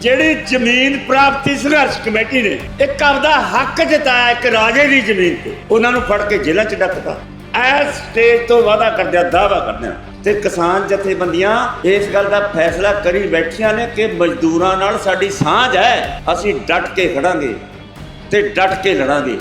ਜਿਹੜੀ ਜ਼ਮੀਨ ਪ੍ਰਾਪਤੀ ਸੰਘਰਸ਼ ਕਮੇਟੀ ਨੇ ਇੱਕ ਆਪਦਾ ਹੱਕ ਜਤਾਇਆ ਇੱਕ ਰਾਜੇ ਦੀ ਜ਼ਮੀਨ ਤੇ। ਉਹਨਾਂ ਨੂੰ ਫੜ ਕੇ ਜੇਲ੍ਹਾਂ 'ਚ ਡੱਕਤਾ। ਐਸ ਸਟੇਜ ਤੋਂ ਵਾਅਦਾ ਕਰਦਿਆਂ ਦਾਵਾ ਕਰਦਿਆਂ ਤੇ ਕਿਸਾਨ ਜਥੇਬੰਦੀਆਂ ਇਸ ਗੱਲ ਦਾ ਫੈਸਲਾ ਕਰੀ ਬੈਠੀਆਂ ਨੇ ਕਿ ਮਜ਼ਦੂਰਾਂ ਨਾਲ ਸਾਡੀ ਸਾਂਝ ਹੈ, ਅਸੀਂ ਡਟ ਕੇ ਖੜਾਂਗੇ ਤੇ ਡਟ ਕੇ ਲੜਾਂਗੇ।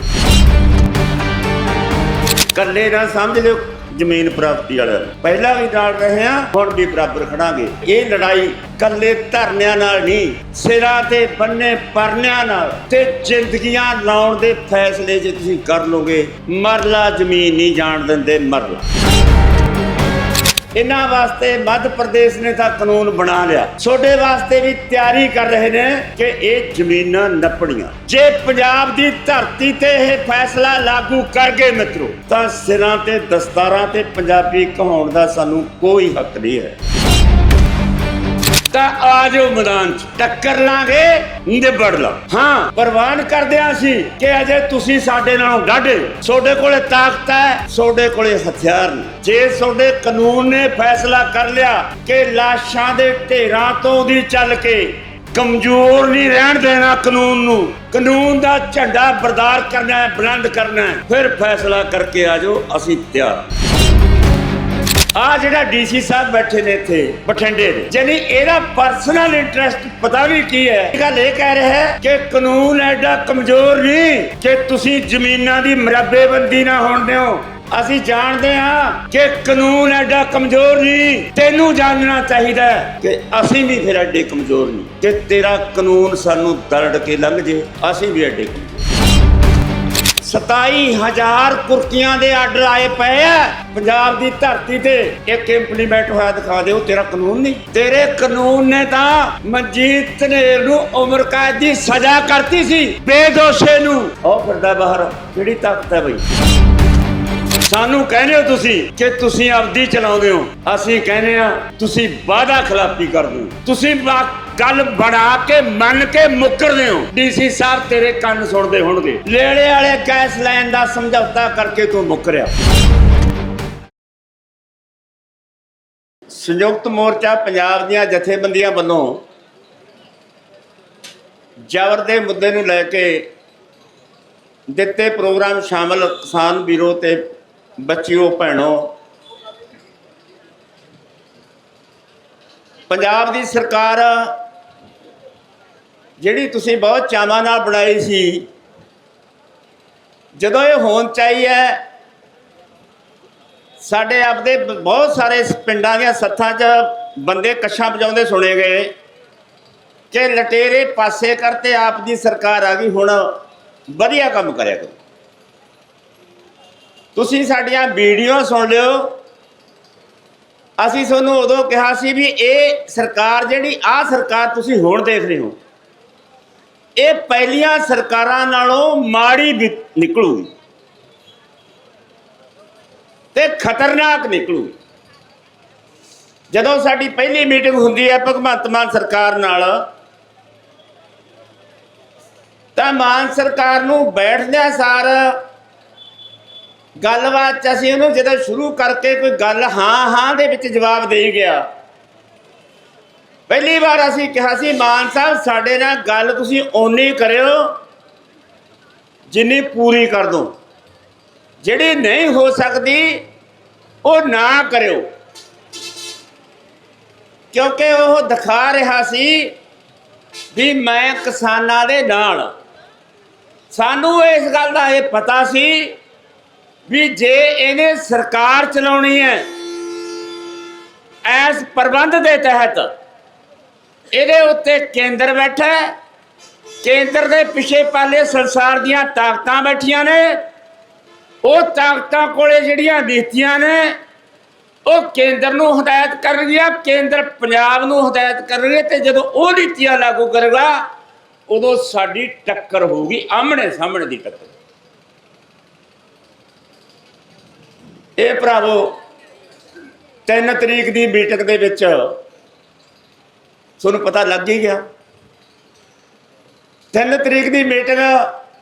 ਕੱਲੇ ਨਾ ਸਮਝ ਲਿਓ ਜ਼ਮੀਨ ਪ੍ਰਾਪਤੀ ਵਾਲਿਆਂ ਨੂੰ। ਪਹਿਲਾਂ ਵੀ ਨਾਲ ਰਹੇ ਆ ਹੁਣ ਵੀ ਬਰਾਬਰ ਖੜਾਂਗੇ। ਇਹ ਲੜਾਈ ਕੱਲੇ ਧਰਨਿਆਂ ਨਾਲ ਨਹੀਂ, ਸਿਰਾਂ ਤੇ ਬੰਨੇ ਪਰਨਿਆਂ ਨਾਲ। ਤੇ ਜ਼ਿੰਦਗੀਆਂ ਲਾਉਣ ਦੇ ਫੈਸਲੇ ਜੇ ਤੁਸੀਂ ਕਰ ਲੋਗੇ, ਮਰਲਾ ਜ਼ਮੀਨ ਨਹੀਂ ਜਾਣ ਦਿੰਦੇ ਮਰਲਾ। ਇਹਨਾਂ ਵਾਸਤੇ ਮੱਧ ਪ੍ਰਦੇਸ਼ ਨੇ ਤਾਂ ਕਾਨੂੰਨ ਬਣਾ ਲਿਆ। ਛੋਡੇ ਵਾਸਤੇ ਵੀ ਤਿਆਰੀ ਕਰ ਰਹੇ ਨੇ ਕਿ ਇਹ ਜ਼ਮੀਨਾਂ ਨੱਪਣੀਆਂ। ਜੇ ਪੰਜਾਬ ਦੀ ਧਰਤੀ ਤੇ ਇਹ ਫੈਸਲਾ ਲਾਗੂ ਕਰ ਗਏ ਮਿੱਤਰੋ, ਤਾਂ ਸਿਰਾਂ ਤੇ ਦਸਤਾਰਾਂ ਤੇ ਪੰਜਾਬੀ ਕਹਾਉਣ ਦਾ ਸਾਨੂੰ ਕੋਈ ਹੱਕ ਨਹੀਂ ਹੈ। ਤਾਂ ਆ ਜਾਓ ਮੈਦਾਨ 'ਚ। ਟੱਕਰ ਲਾਂਗੇ ਨਿਬੜ ਲਾ ਹਾਂ, ਪ੍ਰਵਾਨ ਕਰਦੇ ਹਾਂ ਅਸੀਂ ਕਿ ਅਜੇ ਤੁਸੀਂ ਸਾਡੇ ਨਾਲੋਂ ਡਾਢੇ ਤੁਹਾਡੇ ਕੋਲੇ ਤਾਕਤ ਹੈ, ਤੁਹਾਡੇ ਕੋਲੇ ਹਥਿਆਰ ਨੇ। ਜੇ ਤੁਹਾਡੇ ਕਾਨੂੰਨ ਨੇ ਫੈਸਲਾ ਕਰ ਲਿਆ ਕਿ ਲਾਸ਼ਾਂ ਦੇ ਢੇਰਾਂ ਤੋਂ ਦੀ ਚੱਲ ਕੇ ਕਮਜ਼ੋਰ ਨਹੀਂ ਰਹਿਣ ਦੇਣਾ ਕਾਨੂੰਨ ਨੂੰ, ਕਾਨੂੰਨ ਦਾ ਝੰਡਾ ਬਰਦਾਰ ਕਰਨਾ ਹੈ, ਬੁਲੰਦ ਕਰਨਾ ਹੈ, ਫਿਰ ਫੈਸਲਾ ਕਰਕੇ ਆਜੋ ਅਸੀਂ ਤਿਆਰ ਆ ਜਿਹੜਾ ਡੀਸੀ ਸਾਹਿਬ ਬੈਠੇ ਨੇ ਇੱਥੇ, ਬਠਿੰਡੇ ਦੇ। ਜਾਨੀ ਇਹਦਾ ਪਰਸਨਲ ਇੰਟਰਸਟ ਪਤਾ ਵੀ ਕੀ ਹੈ। ਇਹ ਗੱਲ ਇਹ ਕਹਿ ਰਿਹਾ ਹੈ ਕਿ ਕਾਨੂੰਨ ਐਡਾ ਕਮਜ਼ੋਰ ਨਹੀਂ ਕਿ ਤੁਸੀਂ ਜ਼ਮੀਨਾਂ ਦੀ ਮਰੱਬੇਬੰਦੀ ਨਾ ਹੋਣ ਦਿਓ। ਅਸੀਂ ਜਾਣਦੇ ਹਾਂ ਕਿ ਕਾਨੂੰਨ ਐਡਾ ਕਮਜ਼ੋਰ ਨਹੀਂ, ਤੈਨੂੰ ਜਾਣਨਾ ਚਾਹੀਦਾ ਕਿ ਅਸੀਂ ਵੀ ਫਿਰ ਐਡੇ ਕਮਜ਼ੋਰ ਨਹੀਂ, ਕਿ ਤੇਰਾ ਕਾਨੂੰਨ ਸਾਨੂੰ ਦਰੜ ਕੇ ਲੰਘ ਜੇ, ਅਸੀਂ ਵੀ ਐਡੇ 27000 ਕੁਰਕੀਆਂ ਦੇ ਆਰਡਰ ਆਏ ਪਏ ਆ। ਪੰਜਾਬ ਦੀ ਧਰਤੀ ਤੇ ਇੱਕ ਇੰਪਲੀਮੈਂਟ ਹੋਇਆ, ਦਿਖਾ ਦਿਓ, ਤੇਰਾ ਕਾਨੂੰਨ ਨਹੀਂ। ਤੇਰੇ ਕਾਨੂੰਨ ਨੇ ਤਾਂ ਮਨਜੀਤ ਧਨੇਰ ਨੂੰ ਉਮਰ ਕੈਦ ਦੀ ਸਜ਼ਾ ਕਰਤੀ ਸੀ। ਬੇਦੋਸ਼ੇ ਨੂੰ। ਉਹ ਫਿਰਦਾ ਬਾਹਰ, ਕਿਹੜੀ ਤਾਕਤ ਹੈ ਬਈ? ਸਾਨੂੰ ਕਹਿੰਦੇ ਹੋ ਤੁਸੀਂ ਕਿ ਤੁਸੀਂ ਆਪਦੀ ਚਲਾਉਂਦੇ ਹੋ। ਅਸੀਂ ਕਹਿੰਦੇ ਆ ਤੁਸੀਂ ਵਾਅਦਾ ਖਿਲਾਫੀ ਕਰਦੇ ਹੋ। ਤੁਸੀਂ ਗੱਲ ਬਣਾ ਕੇ, ਮੰਨ ਕੇ ਮੁੱਕਰਦੇ ਹੋ। ਡੀਸੀ ਸਾਹਿਬ ਤੇਰੇ ਕੰਨ ਸੁਣਦੇ ਹੋਣਗੇ। ਲੇੜੇ ਵਾਲੇ ਗੈਸ ਲੈਣ ਦਾ ਸਮਝੌਤਾ ਕਰਕੇ ਤੂੰ ਮੁੱਕਰਿਆ ਸੰਯੁਕਤ ਮੋਰਚਾ ਪੰਜਾਬ ਦੀਆਂ ਜਥੇਬੰਦੀਆਂ ਵੱਲੋਂ ਜ਼ਬਰ ਦੇ ਮੁੱਦੇ ਨੂੰ ਲੈ ਕੇ ਦਿੱਤੇ ਪ੍ਰੋਗਰਾਮ ਸ਼ਾਮਲ ਕਿਸਾਨ ਵੀਰੋ ਤੇ ਬੱਚਿਓ, ਭੈਣੋ। ਪੰਜਾਬ ਦੀ ਸਰਕਾਰ, ਜਿਹੜੀ ਤੁਸੀਂ ਬਹੁਤ ਚਾਵਾਂ ਨਾਲ ਬਣਾਈ ਸੀ, ਜਦੋਂ ਇਹ ਹੋਣ ਚਾਹੀ ਹੈ, ਸਾਡੇ ਆਪਦੇ ਬਹੁਤ ਸਾਰੇ ਪਿੰਡਾਂ ਦੀਆਂ ਸੱਥਾਂ 'ਚ ਬੰਦੇ ਕੱਛਾਂ ਵਜਾਉਂਦੇ ਸੁਣੇ ਗਏ ਕਿ ਲਟੇਰੇ ਪਾਸੇ ਕਰਤੇ ਆਪ ਦੀ ਸਰਕਾਰ ਆ ਗਈ, ਹੁਣ ਵਧੀਆ ਕੰਮ ਕਰਿਆ ਕਰੋ। ਤੁਸੀਂ ਸਾਡੀਆਂ ਵੀਡੀਓ ਸੁਣ ਲਿਓ ਅਸੀਂ ਤੁਹਾਨੂੰ ਉਦੋਂ ਕਿਹਾ ਸੀ ਵੀ ਇਹ ਸਰਕਾਰ ਜਿਹੜੀ, ਆ ਸਰਕਾਰ ਤੁਸੀਂ ਹੁਣ ਦੇਖ ਰਹੇ ਹੋ। ਇਹ ਪਹਿਲੀਆਂ ਸਰਕਾਰਾਂ ਨਾਲੋਂ ਮਾੜੀ ਵੀ ਨਿਕਲੂਗੀ। ਤੇ ਖਤਰਨਾਕ ਨਿਕਲੂ ਜਦੋਂ ਸਾਡੀ ਪਹਿਲੀ ਮੀਟਿੰਗ ਹੁੰਦੀ ਹੈ ਭਗਵੰਤ ਮਾਨ ਸਰਕਾਰ ਨਾਲ, ਤਾਂ ਮਾਨ ਸਰਕਾਰ ਨੂੰ ਬੈਠਦਿਆਂ ਸਾਰ ਗੱਲਬਾਤ 'ਚ ਅਸੀਂ ਉਹਨੂੰ ਜਦੋਂ ਸ਼ੁਰੂ ਕਰਕੇ ਕੋਈ ਗੱਲ ਹਾਂ ਹਾਂ ਦੇ ਵਿੱਚ ਜਵਾਬ ਦੇ ਗਿਆ। ਪਹਿਲੀ ਵਾਰ ਅਸੀਂ ਕਿਹਾ ਸੀ, ਮਾਨ ਸਾਹਿਬ, ਸਾਡੇ ਨਾਲ ਗੱਲ ਤੁਸੀਂ ਓਨੀ ਕਰਿਓ ਜਿੰਨੀ ਪੂਰੀ ਕਰ ਦੋ। ਜਿਹੜੀ ਨਹੀਂ ਹੋ ਸਕਦੀ, ਉਹ ਨਾ ਕਰਿਓ। ਕਿਉਂਕਿ ਉਹ ਦਿਖਾ ਰਿਹਾ ਸੀ ਵੀ ਮੈਂ ਕਿਸਾਨਾਂ ਦੇ ਨਾਲ। ਸਾਨੂੰ ਇਸ ਗੱਲ ਦਾ ਇਹ ਪਤਾ ਸੀ ਵੀ ਜੇ ਇਹਨੇ ਸਰਕਾਰ ਚਲਾਉਣੀ ਹੈ, ਐਸ ਪ੍ਰਬੰਧ ਦੇ ਤਹਿਤ ਇਹਦੇ ਉੱਤੇ ਕੇਂਦਰ ਬੈਠਾ ਹੈ, ਕੇਂਦਰ ਦੇ ਪਿੱਛੇ ਪਾਲੇ ਸੰਸਾਰ ਦੀਆਂ ਤਾਕਤਾਂ ਬੈਠੀਆਂ ਨੇ, ਉਹ ਤਾਕਤਾਂ ਕੋਲੇ ਜਿਹੜੀਆਂ ਨੀਤੀਆਂ ਨੇ, ਉਹ ਕੇਂਦਰ ਨੂੰ ਹਦਾਇਤ ਕਰਨਗੀਆਂ, ਕੇਂਦਰ ਪੰਜਾਬ ਨੂੰ ਹਦਾਇਤ ਕਰਨਗੇ ਤੇ ਜਦੋਂ ਉਹ ਨੀਤੀਆਂ ਲਾਗੂ ਕਰੇਗਾ, ਉਦੋਂ ਸਾਡੀ ਟੱਕਰ ਹੋਊਗੀ ਆਮਣੇ ਸਾਹਮਣੇ ਦੀ ਟੱਕਰ। ਇਹ ਭਰਾਵੋ 3 ਤਰੀਕ ਦੀ ਮੀਟਿੰਗ ਦੇ ਵਿੱਚ ਤੁਹਾਨੂੰ ਪਤਾ ਲੱਗ ਹੀ ਗਿਆ। 3 ਤਰੀਕ ਦੀ ਮੀਟਿੰਗ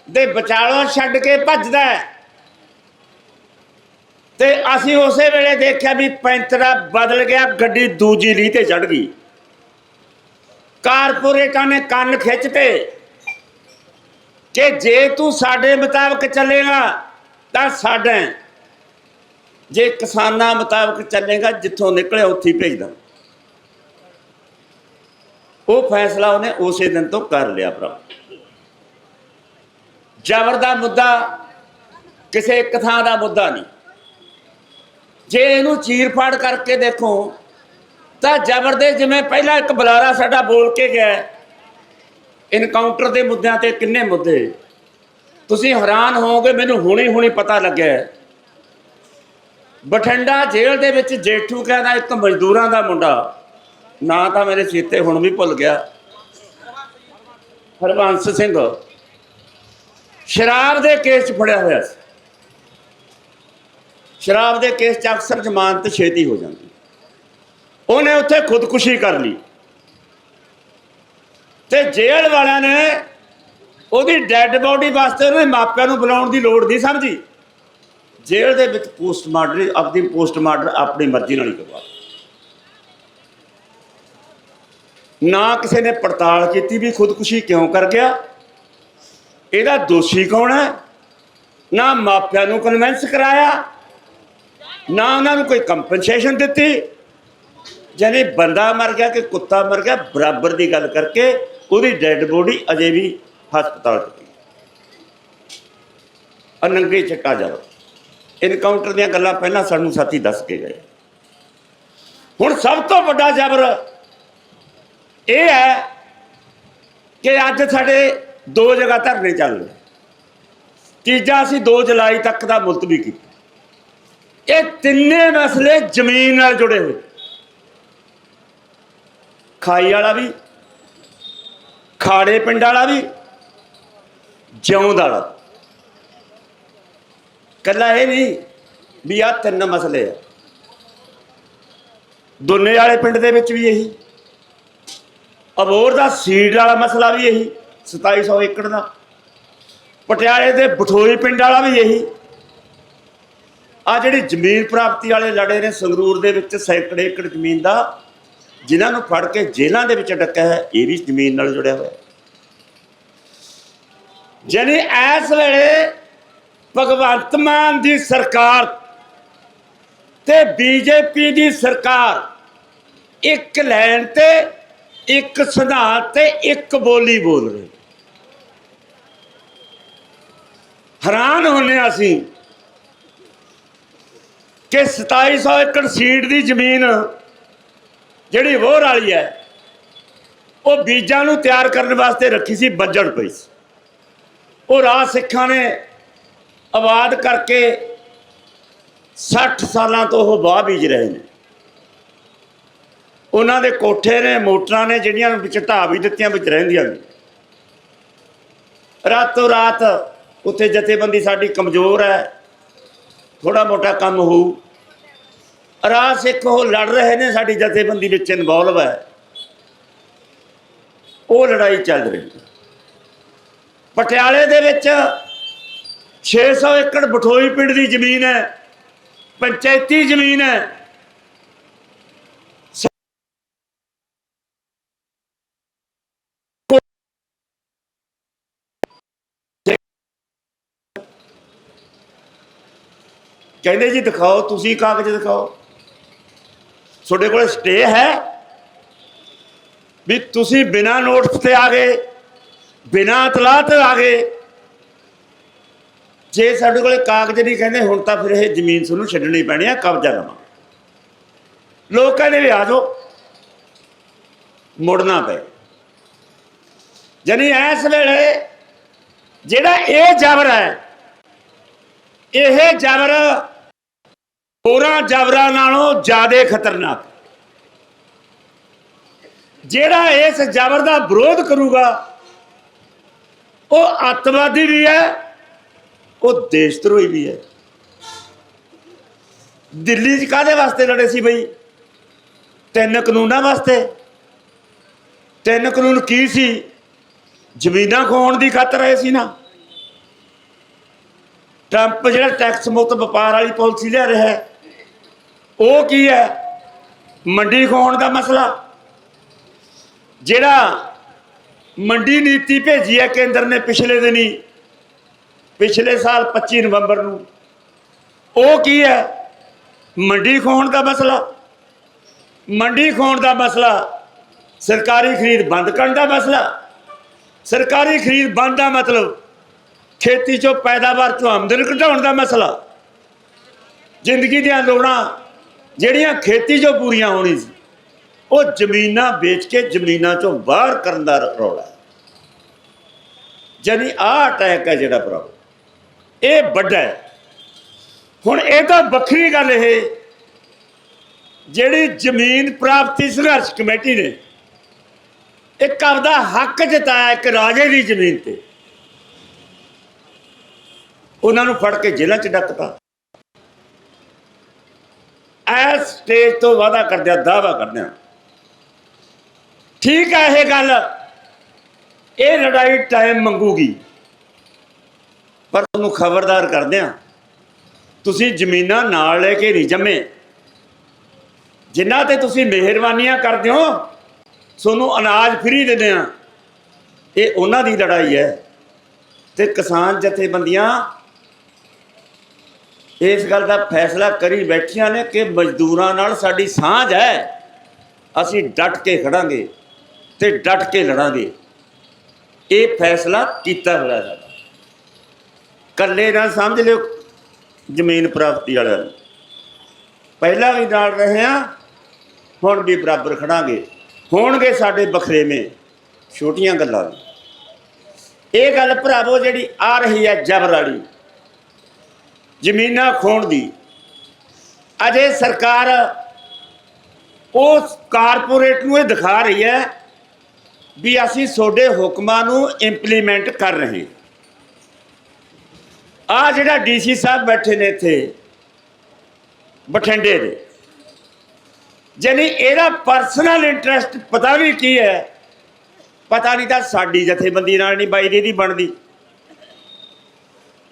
ਦੇ ਵਿਚਾਲੋਂ ਛੱਡ ਕੇ ਭੱਜਦਾ ਤੇ ਅਸੀਂ ਉਸੇ ਵੇਲੇ ਦੇਖਿਆ ਵੀ ਪੈਂਤਰਾ ਬਦਲ ਗਿਆ, ਗੱਡੀ ਦੂਜੀ ਲੀ ਤੇ ਚੜ ਗਈ। ਕਾਰਪੋਰੇਟਾਂ ਨੇ ਕੰਨ ਖਿੱਚਤੇ ਕਿ ਜੇ ਤੂੰ ਸਾਡੇ ਮੁਤਾਬਕ ਚੱਲੇਗਾ, ਤਾਂ ਸਾਡਾ ਜੇ ਕਿਸਾਨਾਂ ਮੁਤਾਬਕ ਚੱਲੇਗਾ, ਜਿੱਥੋਂ ਨਿਕਲਿਆ ਉੱਥੇ ਹੀ ਭੇਜ ਉਹ ਫੈਸਲਾ ਉਹਨੇ ਉਸੇ ਦਿਨ ਤੋਂ ਕਰ ਲਿਆ ਭਰਾ। ਜ਼ਬਰ ਦਾ ਮੁੱਦਾ, ਕਿਸੇ ਇੱਕ ਥਾਂ ਦਾ ਮੁੱਦਾ ਨਹੀਂ। ਜੇ ਇਹਨੂੰ ਚੀਰ-ਫਾੜ ਕਰਕੇ ਦੇਖੋ, ਤਾਂ ਜ਼ਬਰ ਦੇ ਜਿਵੇਂ ਪਹਿਲਾਂ ਇੱਕ ਬੁਲਾਰਾ ਸਾਡਾ ਬੋਲ ਕੇ ਗਿਆ ਇਨਕਾਊਂਟਰ ਦੇ ਮੁੱਦਿਆਂ ਤੇ ਕਿੰਨੇ ਮੁੱਦੇ। ਤੁਸੀਂ ਹੈਰਾਨ ਹੋਵੋਗੇ, ਮੈਨੂੰ ਹੁਣੇ ਹੁਣੇ ਪਤਾ ਲੱਗਿਆ ਬਠਿੰਡਾ ਜੇਲ੍ਹ ਦੇ ਵਿੱਚ ਜੇਠੂ ਕਹਿੰਦਾ ਇੱਕ ਮਜ਼ਦੂਰਾਂ ਦਾ ਮੁੰਡਾ। ਨਾਂ ਤਾਂ ਮੇਰੇ ਚੇਤੇ ਹੁਣ ਵੀ ਭੁੱਲ ਗਿਆ। ਹਰਬੰਸ ਸਿੰਘ, ਸ਼ਰਾਬ ਦੇ ਕੇਸ 'ਚ ਫੜਿਆ ਹੋਇਆ ਸੀ। ਸ਼ਰਾਬ ਦੇ ਕੇਸ 'ਚ ਅਕਸਰ ਜ਼ਮਾਨਤ ਛੇਤੀ ਹੋ ਜਾਂਦੀ। ਉਹਨੇ ਉੱਥੇ ਖੁਦਕੁਸ਼ੀ ਕਰ ਲਈ। ਤੇ ਜੇਲ੍ਹ ਵਾਲਿਆਂ ਨੇ ਉਹਦੀ ਡੈੱਡ ਬੋਡੀ ਵਾਸਤੇ ਉਹਦੇ ਮਾਪਿਆਂ ਨੂੰ ਬੁਲਾਉਣ ਦੀ ਲੋੜ ਨਹੀਂ ਸਮਝੀ। ਜੇਲ੍ਹ ਦੇ ਵਿੱਚ ਪੋਸਟਮਾਰਟਮ ਆਪਣੀ ਪੋਸਟਮਾਰਟਮ ਆਪਣੀ ਮਰਜ਼ੀ ਨਾਲ ਹੀ ਕਰਵਾ ਨਾ ਕਿਸੇ ਨੇ ਪੜਤਾਲ ਕੀਤੀ ਵੀ ਖੁਦਕੁਸ਼ੀ ਕਿਉਂ ਕਰ ਗਿਆ? ਇਹਦਾ ਦੋਸ਼ੀ ਕੌਣ ਹੈ? ਨਾ ਮਾਪਿਆਂ ਨੂੰ ਕਨਵਿੰਸ ਕਰਾਇਆ, ਨਾ ਉਹਨਾਂ ਨੂੰ ਕੋਈ ਕੰਪਨਸੇਸ਼ਨ ਦਿੱਤੀ। ਜਾਨੀ ਬੰਦਾ ਮਰ ਗਿਆ ਕਿ ਕੁੱਤਾ ਮਰ ਗਿਆ, ਬਰਾਬਰ ਦੀ ਗੱਲ ਕਰਕੇ ਉਹਦੀ ਡੈੱਡ ਬੋਡੀ ਅਜੇ ਵੀ ਹਸਪਤਾਲ 'ਚ ਪਈ। ਅਨੰਗੇ ਚੱਕਾ ਜਾਓ ਇਨਕਾਊਂਟਰ ਦੀਆਂ ਗੱਲਾਂ ਪਹਿਲਾਂ ਸਾਨੂੰ ਸਾਥੀ ਦੱਸ ਕੇ ਗਏ। ਹੁਣ ਸਭ ਤੋਂ ਵੱਡਾ ਜ਼ਬਰ ਇਹ ਹੈ ਕਿ ਅੱਜ ਸਾਡੇ ਦੋ ਜਗ੍ਹਾ ਧਰਨੇ ਚੱਲ ਰਹੇ। ਤੀਜਾ ਅਸੀਂ 2 ਜੁਲਾਈ ਤੱਕ ਦਾ ਮੁਲਤਵੀ ਕੀਤਾ। ਇਹ ਤਿੰਨੇ ਮਸਲੇ ਜ਼ਮੀਨ ਨਾਲ ਜੁੜੇ ਹੋਏ। ਖਾਈ ਵਾਲਾ ਵੀ, ਖਾੜੇ ਪਿੰਡ ਵਾਲਾ ਵੀ ਜਿਉਂਦ ਵਾਲਾ ਕੱਲਾ ਇਹ ਨਹੀਂ ਵੀ ਆ ਤਿੰਨ ਮਸਲੇ ਆ। ਦੋਨੇ ਵਾਲੇ ਪਿੰਡ ਦੇ ਵਿੱਚ ਵੀ ਇਹੀ। ਅਬੋਰ ਦਾ ਸੀਡ ਵਾਲਾ ਮਸਲਾ ਵੀ ਇਹੀ 2700 ਏਕੜ ਦਾ। ਪਟਿਆਲੇ ਦੇ ਬਠੋਈ ਪਿੰਡ ਵਾਲਾ ਵੀ ਇਹੀ। ਆ ਜਿਹੜੀ ਜ਼ਮੀਨ ਪ੍ਰਾਪਤੀ ਵਾਲੇ ਲੜੇ ਨੇ ਸੰਗਰੂਰ ਦੇ ਵਿੱਚ ਸੈਂਕੜੇ ਏਕੜ ਜ਼ਮੀਨ ਦਾ, ਜਿਨ੍ਹਾਂ ਨੂੰ ਫੜ ਕੇ ਜੇਲ੍ਹਾਂ ਦੇ ਵਿੱਚ ਡੱਕਿਆ ਹੈ ਇਹ ਵੀ ਜ਼ਮੀਨ ਨਾਲ ਜੁੜਿਆ ਹੋਇਆ। ਹੈ ਜਾਨੀ ਇਸ ਵੇਲੇ ਭਗਵੰਤ ਮਾਨ ਦੀ ਸਰਕਾਰ ਤੇ ਬੀਜੇਪੀ ਦੀ ਸਰਕਾਰ, ਇੱਕ ਲੈਣ ਤੇ, ਇੱਕ ਸਿਧਾਂਤ ਤੇ, ਇੱਕ ਬੋਲੀ ਬੋਲ ਰਹੇ। ਹੈਰਾਨ ਹੁੰਨੇ ਹਾਂ ਅਸੀਂ ਕਿ 2700 ਏਕੜ ਸੀਟ ਦੀ ਜ਼ਮੀਨ ਜਿਹੜੀ ਵੋਰ ਵਾਲੀ ਹੈ, ਉਹ ਬੀਜਾਂ ਨੂੰ ਤਿਆਰ ਕਰਨ ਵਾਸਤੇ ਰੱਖੀ ਸੀ ਬੱਜੜ ਪਈ ਸੀ। ਉਹ ਰਾਜ ਸਿੱਖਾਂ ਨੇ ਆਬਾਦ ਕਰਕੇ 60 ਸਾਲਾਂ ਤੋਂ ਉਹ ਬਾਹ ਬੀਜ ਰਹੇ ਨੇ। ਉਹਨਾਂ ਦੇ ਕੋਠੇ ਨੇ, ਮੋਟਰਾਂ ਨੇ, ਜਿਹੜੀਆਂ ਵਿੱਚ ਢਾਹ ਵੀ ਦਿੱਤੀਆਂ, ਵਿੱਚ ਰਹਿੰਦੀਆਂ ਨੇ। ਰਾਤੋਂ ਰਾਤ ਉੱਥੇ ਜਥੇਬੰਦੀ ਸਾਡੀ ਕਮਜ਼ੋਰ ਹੈ ਥੋੜਾ ਮੋਟਾ ਕੰਮ ਹੋਊ। ਰਾਜ ਸਿੱਖ ਉਹ ਲੜ ਰਹੇ ਨੇ, ਸਾਡੀ ਜਥੇਬੰਦੀ ਵਿੱਚ ਇਨਵੋਲਵ ਹੈ। ਉਹ ਲੜਾਈ ਚੱਲ ਰਹੀ ਹੈ। ਪਟਿਆਲੇ ਦੇ ਵਿੱਚ 600 ਏਕੜ ਬਠੋਈ ਪਿੰਡ ਦੀ ਜ਼ਮੀਨ ਹੈ, ਪੰਚਾਇਤੀ ਜ਼ਮੀਨ ਹੈ। ਕਹਿੰਦੇ ਜੀ ਦਿਖਾਓ, ਤੁਸੀਂ ਕਾਗਜ਼ ਦਿਖਾਓ। ਤੁਹਾਡੇ ਕੋਲ ਸਟੇ ਹੈ ਵੀ ਤੁਸੀਂ ਬਿਨਾਂ ਨੋਟਿਸ ਤੇ ਆ ਗਏ, ਬਿਨਾਂ ਇਤਲਾਹ ਤੇ ਆ ਗਏ ਜੇ ਸਾਡੇ ਕੋਲੇ ਕਾਗਜ਼ ਨਹੀਂ ਕਹਿੰਦੇ, ਹੁਣ ਤਾਂ ਫਿਰ ਇਹ ਜ਼ਮੀਨ ਤੁਹਾਨੂੰ ਛੱਡਣੀ ਪੈਣੀ ਆ, ਕਬਜ਼ਾ ਲਵਾਂ। ਲੋਕ ਕਹਿੰਦੇ ਵੀ ਆ ਜਾਓ, ਮੁੜਨਾ ਪਏ। ਜਾਨੀ ਇਸ ਵੇਲੇ ਜਿਹੜਾ ਇਹ ਜ਼ਬਰ ਹੈ, ਇਹ ਜ਼ਬਰ ਹੋਰਾਂ ਜ਼ਬਰਾਂ ਨਾਲੋਂ ਜ਼ਿਆਦਾ ਖਤਰਨਾਕ। ਜਿਹੜਾ ਇਸ ਜ਼ਬਰ ਦਾ ਵਿਰੋਧ ਕਰੂਗਾ, ਉਹ ਅੱਤਵਾਦੀ ਵੀ ਹੈ ਉਹ ਦੇਸ਼ ਧਰੋਹੀ ਵੀ ਹੈ। ਦਿੱਲੀ 'ਚ ਕਾਦੇ ਵਾਸਤੇ ਲੜੇ ਸੀ ਬਈ? ਤਿੰਨ ਕਾਨੂੰਨਾਂ ਵਾਸਤੇ। ਤਿੰਨ ਕਾਨੂੰਨ ਕੀ ਸੀ? ਜ਼ਮੀਨਾਂ ਖੋਣ ਦੀ ਖਾਤਰ ਆਏ ਸੀ ਨਾ। ਟਰੰਪ ਜਿਹੜਾ ਟੈਕਸ ਮੁਕਤ ਵਪਾਰ ਵਾਲੀ ਪਾਲਿਸੀ ਲਿਆ ਰਿਹਾ ਹੈ, ਉਹ ਕੀ ਹੈ? ਮੰਡੀ ਖੋਣ ਦਾ ਮਸਲਾ। ਜਿਹੜਾ ਮੰਡੀ ਨੀਤੀ ਭੇਜੀ ਹੈ ਕੇਂਦਰ ਨੇ ਪਿਛਲੇ ਦਿਨੀ ਪਿਛਲੇ ਸਾਲ 25 ਨਵੰਬਰ ਨੂੰ। ਉਹ ਕੀ ਹੈ? ਮੰਡੀ ਖੋਣ ਦਾ ਮਸਲਾ। ਮੰਡੀ ਖੋਣ ਦਾ ਮਸਲਾ, ਸਰਕਾਰੀ ਖਰੀਦ ਬੰਦ ਕਰਨ ਦਾ ਮਸਲਾ। ਸਰਕਾਰੀ ਖਰੀਦ ਬੰਦ ਦਾ ਮਤਲਬ ਖੇਤੀ ਚੋਂ ਪੈਦਾਵਾਰ ਚੋਂ ਆਮਦਨ ਘਟਾਉਣ ਦਾ ਮਸਲਾ। ਜ਼ਿੰਦਗੀ ਦੀਆਂ ਲੋੜਾਂ ਜਿਹੜੀਆਂ ਖੇਤੀ ਚੋਂ ਪੂਰੀਆਂ ਹੋਣੀ ਸੀ, ਉਹ ਜ਼ਮੀਨਾਂ ਵੇਚ ਕੇ ਜ਼ਮੀਨਾਂ ਚੋਂ ਬਾਹਰ ਕਰਨ ਦਾ ਰੌਲਾ ਜਾਨੀ ਆਹ ਅਟੈਕ ਹੈ ਜਿਹੜਾ ਭਰਾ ਇਹ ਵੱਡਾ ਹੈ। ਹੁਣ ਇਹ ਤਾਂ ਵੱਖਰੀ ਗੱਲ ਇਹ, ਜਿਹੜੀ ਜ਼ਮੀਨ ਪ੍ਰਾਪਤੀ ਸੰਘਰਸ਼ ਕਮੇਟੀ ਨੇ ਇੱਕ ਆਪਦਾ ਹੱਕ ਜਤਾਇਆ ਇੱਕ ਰਾਜੇ ਦੀ ਜ਼ਮੀਨ ਤੇ। ਉਹਨਾਂ ਨੂੰ ਫੜ ਕੇ ਜੇਲ੍ਹਾਂ 'ਚ ਡੱਕਤਾ। ਐਸ ਸਟੇਜ ਤੋਂ ਵਾਦਾ ਕਰਦਿਆਂ ਦਾਵਾ ਕਰਦਿਆਂ। ਠੀਕ ਹੈ ਇਹ ਗੱਲ, ਇਹ ਲੜਾਈ ਟਾਈਮ ਮੰਗੂਗੀ। ਪਰ ਤੁਹਾਨੂੰ ਖਬਰਦਾਰ ਕਰਦਿਆਂ ਤੁਸੀਂ ਜ਼ਮੀਨਾਂ ਨਾਲ ਲੈ ਕੇ ਨਹੀਂ ਜੰਮੇ। ਜਿਨ੍ਹਾਂ ਤੇ ਤੁਸੀਂ ਮਿਹਰਬਾਨੀਆਂ ਕਰਦੇ ਹੋ, ਤੁਹਾਨੂੰ ਅਨਾਜ ਫ੍ਰੀ ਦਿੰਦੇ ਆ ਇਹ ਉਹਨਾਂ ਦੀ ਲੜਾਈ ਹੈ ਤੇ ਕਿਸਾਨ ਜਥੇਬੰਦੀਆਂ ਇਸ ਗੱਲ ਦਾ ਫੈਸਲਾ ਕਰੀ ਬੈਠੀਆਂ ਨੇ ਕਿ ਮਜ਼ਦੂਰਾਂ ਨਾਲ ਸਾਡੀ ਸਾਂਝ ਹੈ। ਅਸੀਂ ਡਟ ਕੇ ਖੜਾਂਗੇ ਤੇ ਡਟ ਕੇ ਲੜਾਂਗੇ। ਇਹ ਫੈਸਲਾ ਕੀਤਾ ਹੋਇਆ ਸਾਡਾ ਕੱਲੇ ਨਾ ਸਮਝ ਲਿਓ ਜ਼ਮੀਨ ਪ੍ਰਾਪਤੀ ਵਾਲਿਆਂ ਨੂੰ। ਪਹਿਲਾਂ ਵੀ ਨਾਲ ਰਹੇ ਆ ਹੁਣ ਵੀ ਬਰਾਬਰ ਖੜਾਂਗੇ। ਹੋਣਗੇ ਸਾਡੇ ਬਖਰੇਵੇਂ, ਛੋਟੀਆਂ ਗੱਲਾਂ ਇਹ ਗੱਲ ਭਰਾਵੋ ਜਿਹੜੀ ਆ ਰਹੀ ਹੈ ਜਬਰ ਵਾਲੀ, ਜ਼ਮੀਨਾਂ ਖੋਣ ਦੀ। ਅਜੇ ਸਰਕਾਰ ਉਸ ਕਾਰਪੋਰੇਟ ਨੂੰ ਇਹ ਦਿਖਾ ਰਹੀ ਹੈ ਵੀ ਅਸੀਂ ਤੁਹਾਡੇ ਹੁਕਮਾਂ ਨੂੰ ਇੰਪਲੀਮੈਂਟ ਕਰ ਰਹੇ ਆ ਜਿਹੜਾ ਡੀਸੀ ਸਾਹਿਬ ਬੈਠੇ ਨੇ ਇੱਥੇ, ਬਠਿੰਡੇ ਦੇ। ਜਾਨੀ ਇਹਦਾ ਪਰਸਨਲ ਇੰਟਰਸਟ ਪਤਾ ਨਹੀਂ ਕੀ ਹੈ, ਪਤਾ ਨਹੀਂ ਤਾਂ ਸਾਡੀ ਜਥੇਬੰਦੀ ਨਾਲ ਨਹੀਂ ਬਾਈ ਦੀ ਇਹਦੀ ਬਣਦੀ।